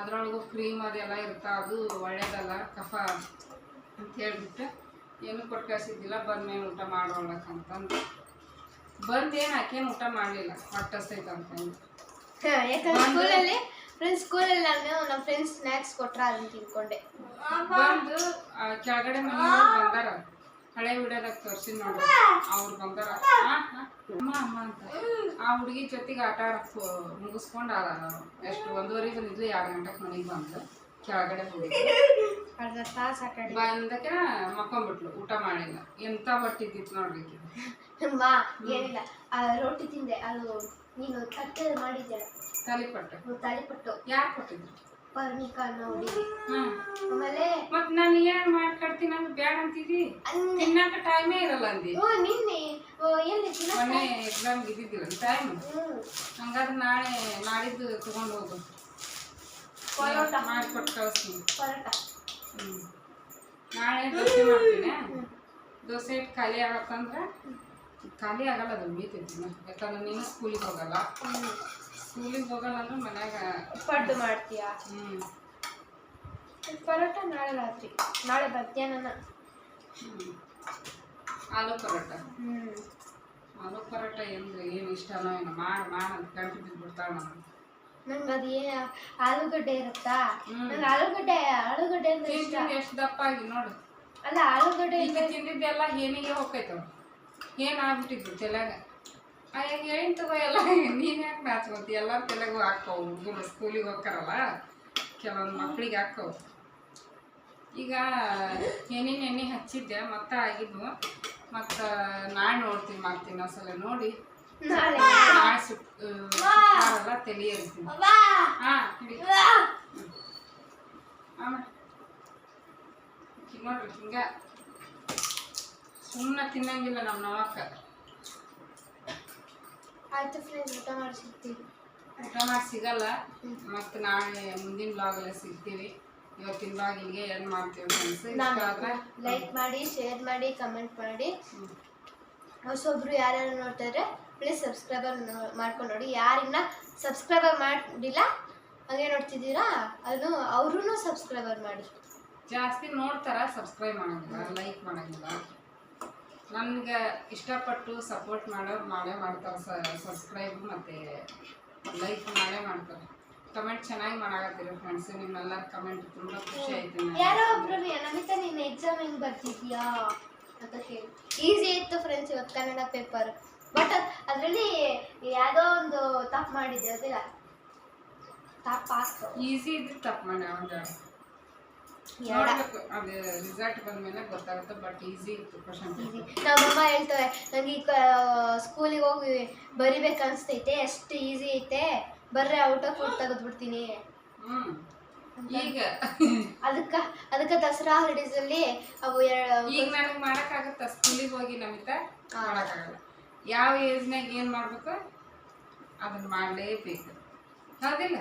ಅದ್ರೊಳಗೂ ಕ್ರೀಮ್ ಅದೆಲ್ಲ ಇರುತ್ತೆ ಅದು ಒಳ್ಳೇದಲ್ಲ ಕಫ ಅಂತ ಹೇಳಿಬಿಟ್ಟು ಏನು ಕೊಟ್ಟು ಕಳಿಸಿದ್ದಿಲ್ಲ. ಬಂದ್ಮೇಲೆ ಊಟ ಮಾಡೋಳಕ್ಕಂತಂದು ಬಂದೇನು ಆಕೇನು ಊಟ ಮಾಡಲಿಲ್ಲ ಹೊಟ್ಟೆ ಹಸ್ತೈತೆ ಅಂತಂದು ಯಾಕಂದ್ರೆ ಸ್ಕೂಲಲ್ಲಿ ಫ್ರೆಂಡ್ಸ್ ಸ್ಕೂಲಲ್ಲಿ ನಾನು ನಮ್ಮ ಫ್ರೆಂಡ್ಸ್ ಸ್ನ್ಯಾಕ್ಸ್ ಕೊಟ್ರ ತಿನ್ಕೊಂಡೆ. ಬಂದು ಆ ಕೆಳಗಡೆ ಮನೆಯವ್ರು ಬಂದಾರ. ಹಳೆ ವಿಡಿಯೋದಾಗ ತೋರಿಸಿ ನೋಡ್ರಿ ಅವ್ರು ಬಂದಾರ. ಅಮ್ಮ ಅಮ್ಮ ಅಂತ. ಆ ಹುಡುಗಿ ಜೊತೆಗೆ ಆಟ ಆಡಕ್ಕೆ ಮುಗಿಸ್ಕೊಂಡು ಎಷ್ಟು ಒಂದೂವರೆ ಬಂದಿದ್ಲು ಎರಡು ಗಂಟೆಗೆ ಮನೆಗೆ ಬಂದು ಕೆಳಗಡೆ ಹೋಗಿದ್ಲು. ಬಂದಕ್ಕೆ ಮಕ್ಕೊಂಬಿಟ್ಲು ಊಟ ಮಾಡಿಲ್ಲ ಎಂತ ಹೊಟ್ಟಿದ್ದಿತ್ತು ನೋಡ್ರಿ ಈಕಿದು. ಮಾ ಏನಿಲ್ಲ. ರೊಟ್ಟಿ ತಿಂದೆ. ಅದು ನೀನು ತಟ್ಟೆ ಮಾಡಿದ್ದೆ ತಾಲಿಪಟ್ಟು ತಾಲಿಪಟ್ಟು ಯಾರು ಕೊಟ್ಟಿದ್ರು? ಪರ್ಣಿಕಾ ಅನ್ನೋ ಆಮೇಲೆ ಮತ್ ನಾನು ಏನ್ ಮಾಡ್ಕೊಡ್ತೀನಿ ಅಂದ್ರೆ ಬ್ಯಾಡ ಅಂತಿದಿ? ತಿನ್ನಕ ಟೈಮೇ ಇರಲ್ಲ ಅಂದಿ. ಓ ನಿನ್ನೆ ಎಲ್ಲಿ ಮೊನ್ನೆ ಎಕ್ಸಾಮ್ ಇದ್ದಿದ್ದಿಲ್ಲ ಟೈಮ್ ಹಂಗಾದ್ರೆ ನಾಳೆ ನಾಳಿದ್ದು ತಗೊಂಡು ಹೋಗು. ಪರೋಟ. ಮಾಡಿಕೊಟ್ಟು ಕಳಿಸ್ತೀನಿ. ಪರೋಟ. ನಾಳೆ ದೋಸೆ ಮಾಡ್ತೀನಿ. ದೋಸೆ ಇಟ್ಟು ಖಾಲಿ ಆಗತ್ತಂದ್ರೆ ಖಾಲಿ ಆಗಲ್ಲ ಅದು ಮೀತಿ ನಾ. ಯಾಕಂದ್ರೆ ನೀನು ಸ್ಕೂಲಿಗೆ ಹೋಗಲ್ಲ. ಸ್ಕೂಲಿಗೆ ಹೋಗಲ್ಲ ಅಂದ್ರೆ ಮನ್ಯಾಗ ಪಡ್ಡು ಮಾಡ್ತೀಯಾ? ಹ್ಞೂ ಪರೋಟ ನಾಳೆ ರಾತ್ರಿ. ನಾಳೆ ಮಧ್ಯಾಹ್ನ ಹ್ಞೂ ಆಲೂ ಪರೋಟ. ಹ್ಮ್. ಆಲೂ ಪರೋಟ ಏನು ಏನು ಇಷ್ಟನೋ ಏನು ಮಾಡಿ ಮಾಡಿ ಅಂತ ಗಂಟು ಬಿದ್ದುಬಿಡ್ತಾಳೆ ನಾನು ನಂಗೆ ಅದು ಏ ಆಲೂಗಡ್ಡೆ ಇರುತ್ತಾ. ನಂಗೆ ಆಲೂಗಡ್ಡೆ ಆಲೂಗಡ್ಡೆ ಅಂದ್ರೆ ಇಷ್ಟ. ಎಷ್ಟು ದಪ್ಪ ಆಗಿ ನೋಡು. ಅಲ್ಲ ಆಲೂಗಡ್ಡೆ ಈಗ ತಿಂದಿದ್ದೆಲ್ಲ ಏನಿಗೆ ಹೋಗ್ತೈತವ ಏನು ತಲೆಯಾಗ? ಅಯ್ಯ ಏನು ತಗೋ ಎಲ್ಲ? ನೀನು ಯಾಕೆ ಗೊತ್ತಿ ಎಲ್ಲರ ತಲೆಗೂ ಹಾಕವು ಹುಡುಗರು ಸ್ಕೂಲಿಗೆ ಹೋಗ್ತಾರಲ್ಲ ಕೆಲವೊಂದು ಮಕ್ಳಿಗೆ ಹಾಕವು ಈಗ ಎಣ್ಣೆ ಎಣ್ಣೆ ಹಚ್ಚಿದ್ದೆ ಮತ್ತೆ ಆಗಿದ್ವು ಮತ್ತು ನಾಳೆ ನೋಡ್ತೀನಿ ಮಾಡ್ತೀನಿ ಒಂದ್ಸಲ ನೋಡಿ. ನಾಳೆ. ನಾಳೆ ಸುಟ್ ಸುಟ್ಟಾರಲ್ಲ ತಲೆ ಇರ್ತೀನಿ ಹಾಂ ನೋಡ್ರಿ ಹಿಂಗ. ಸುಮ್ಮನೆ ತಿನ್ನಂಗಿಲ್ಲ ನಮ್ಮ ನವಕ್ಕ ಆಯ್ತು ಫ್ರೆಂಡ್ಸ್ ಊಟ ಮಾಡಿ ಸಿಗ್ತೀವಿ ಊಟ ಮಾಡಿ ಸಿಗಲ್ಲ. ಮತ್ತು ನಾಳೆ ಮುಂದಿನ ಬ್ಲಾಗಲ್ಲ ಸಿಗ್ತೀವಿ. ಇವತ್ತಿನ ಬ್ಲಾಗ್ ಇಲ್ಲಿಗೆ ಏನು ಮಾಡ್ತೀವಿ ಆದ್ರೆ ಲೈಕ್ ಮಾಡಿ ಶೇರ್ ಮಾಡಿ ಕಮೆಂಟ್ ಮಾಡಿ. ಹೊಸೊಬ್ರು ಯಾರ್ಯಾರು ನೋಡ್ತಾರೆ ಪ್ಲೀಸ್ ಸಬ್ಸ್ಕ್ರೈಬರ್ ಮಾಡ್ಕೊಂಡು ನೋಡಿ. ಯಾರಿನ್ನ ಸಬ್ಸ್ಕ್ರೈಬರ್ ಮಾಡಿಲ್ಲ ಹಂಗೆ ನೋಡ್ತಿದ್ದೀರಾ ಅದು ಅವ್ರೂ ಸಬ್ಸ್ಕ್ರೈಬರ್ ಮಾಡಿ. ಜಾಸ್ತಿ ನೋಡ್ತಾರ ಸಬ್ಸ್ಕ್ರೈಬ್ ಮಾಡಂಗಿಲ್ಲ ಲೈಕ್ ಮಾಡಂಗಿಲ್ಲ. ನನ್ಗೆ ಇಷ್ಟಪಟ್ಟು ಸಪೋರ್ಟ್ ಮಾಡೋರು ಮಾಡೇ ಮಾಡ್ತಾರೆ ಸಬ್ಸ್ಕ್ರೈಬ್ ಮತ್ತು ಲೈಕ್ ಮಾಡೇ ಮಾಡ್ತಾರೆ. ಕಮೆಂಟ್ ಚೆನ್ನಾಗಿ ಮಾಡಾಕತ್ತೀರಿ ಫ್ರೆಂಡ್ಸ್ ನಿಮ್ಮೆಲ್ಲ ಕಮೆಂಟ್ ತುಂಬ ಖುಷಿ ಆಯ್ತು. ಯಾರೋ ಒಬ್ರು ನಮಿತಾ ನೀನು ಎಕ್ಸಾಮ್ ಹೆಂಗ್ ಬರ್ತಿದ್ಯಾ? ಅಂತ ಕೇಳಿ. ಈಸಿ ಇತ್ತು ಫ್ರೆಂಡ್ಸ್ ಇವತ್ತು ಕನ್ನಡ ಪೇಪರ್ ಬಟ್ ಅದರಲ್ಲಿ ಯಾವುದೋ ಒಂದು ತಪ್ಪು ಮಾಡಿದ್ದೆ ಅದಿಲ್ಲ. ತಪ್ಪು ಆಗ್ತು ಈಸಿ ಇದ್ರೆ ತಪ್ಪು ಮಾಡಿ ಅದು ರಿಸಲ್ಟ್ ಬಂದಮೇಲೆ ಗೊತ್ತಾಗುತ್ತೆ ಬಟ್ ಈಸಿ ಇತ್ತು ಕ್ವಶನ್ ನಮ್ಮಮ್ಮ ಹೇಳ್ತವೆ ನಂಗೆ ಈಗ ಸ್ಕೂಲಿಗೆ ಹೋಗಿ ಬರಿಬೇಕು ಅನಿಸ್ತೈತೆ ಎಷ್ಟು ಈಸಿ ಐತೆ ಬರ್ರೆ ಔಟ್ ಆಫ್ ಫುಡ್ ತೆಗೆದ್ಬಿಡ್ತೀನಿ ಬಿಡ್ತೀನಿ. ಈಗ? ಅದಕ್ಕೆ ಅದಕ್ಕೆ ದಸರಾ ಹಾಲಿಡೇಸಲ್ಲಿ ಅವು ಎರಡು ಈಗ ನನಗೆ ಮಾಡೋಕ್ಕಾಗತ್ತಾ? ಸ್ಕೂಲಿಗೆ ಹೋಗಿ ನಮಿತ ಮಾಡೋಕ್ಕಾಗಲ್ಲ. ಯಾವ ಏಜ್ನಾಗ ಏನು ಮಾಡ್ಬೇಕು? ಅದನ್ನ ಮಾಡಲೇಬೇಕು. ಹೌದಿಲ್ಲ?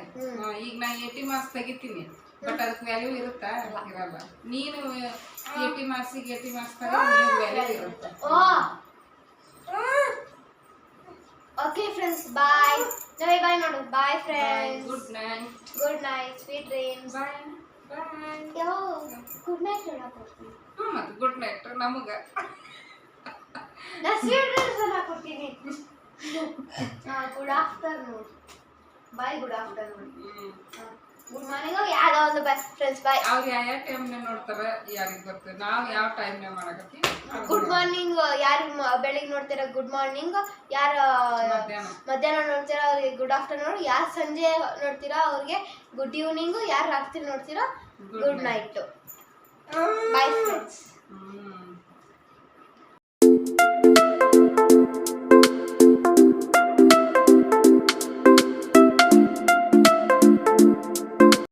ಈಗ ನಾ ಏಟಿ ಮಾರ್ಕ್ಸ್ ತೆಗಿತೀನಿ. ಬಟ್ ಅದಕ್ಕೆ ವ್ಯಾಲ್ಯೂ ಇರುತ್ತಾ? ಇರಲ್ಲ. ನೀನು ಏಟಿ ಮಾರ್ಕ್ಸಿಗೆ ಏಟಿ ಮಾರ್ಕ್ಸ್ ವ್ಯಾಲ್ಯೂ ಇರುತ್ತೆ. ಓಕೆ ಫ್ರೆಂಡ್ಸ್ ಬಾಯ್ ಜೈ ಬಾಯ್ ನೋಡು. Bye friends good night good night sweet dreams bye bye ಯಾವ ಗುಡ್ ನೈಟ್ ಹೇಳಕ್ ಕೊಡ್ತೀನಿ. ಹ್ಞೂ ಮತ್ತೆ ಗುಡ್ ನೈಟ್ ನಮಗೆ. ನಾ ಸ್ವೀಟ್ ಡ್ರೀಮ್ಸ್ ಅನ್ನ ಕೊಡ್ತೀನಿ. Good afternoon bye good afternoon ಹ್ಞೂ ಗುಡ್ ಮಾರ್ನಿಂಗ್. ಯಾವ್ದೋ ಒಂದು ಬೆಸ್ಟ್ ಫ್ರೆಂಡ್ಸ್ ಬಾಯ್ ಅವ್ರು ಯಾವ ಟೈಮ್ನಾಗ ನೋಡ್ತಾರೆ ಯಾರಿಗೆ ಗೊತ್ತು ನಾವು ಯಾವ ಟೈಮ್ನಾಗ ಮಾಡಕತ್ತೀವಿ? ಗುಡ್ ಮಾರ್ನಿಂಗ್ ಯಾರು ಬೆಳಿಗ್ಗೆ ನೋಡ್ತೀರಾ? ಗುಡ್ ಮಾರ್ನಿಂಗ್ ಯಾರು ಮಧ್ಯಾಹ್ನ. ನೋಡ್ತೀರ? ಅವ್ರಿಗೆ ಗುಡ್ ಆಫ್ಟರ್ನೂನ್ ಯಾರು ಸಂಜೆ ನೋಡ್ತೀರಾ? ಅವ್ರಿಗೆ ಗುಡ್ ಈವ್ನಿಂಗ್ ಯಾರು ರಾತ್ರಿ ನೋಡ್ತೀರಾ? Good night bye friends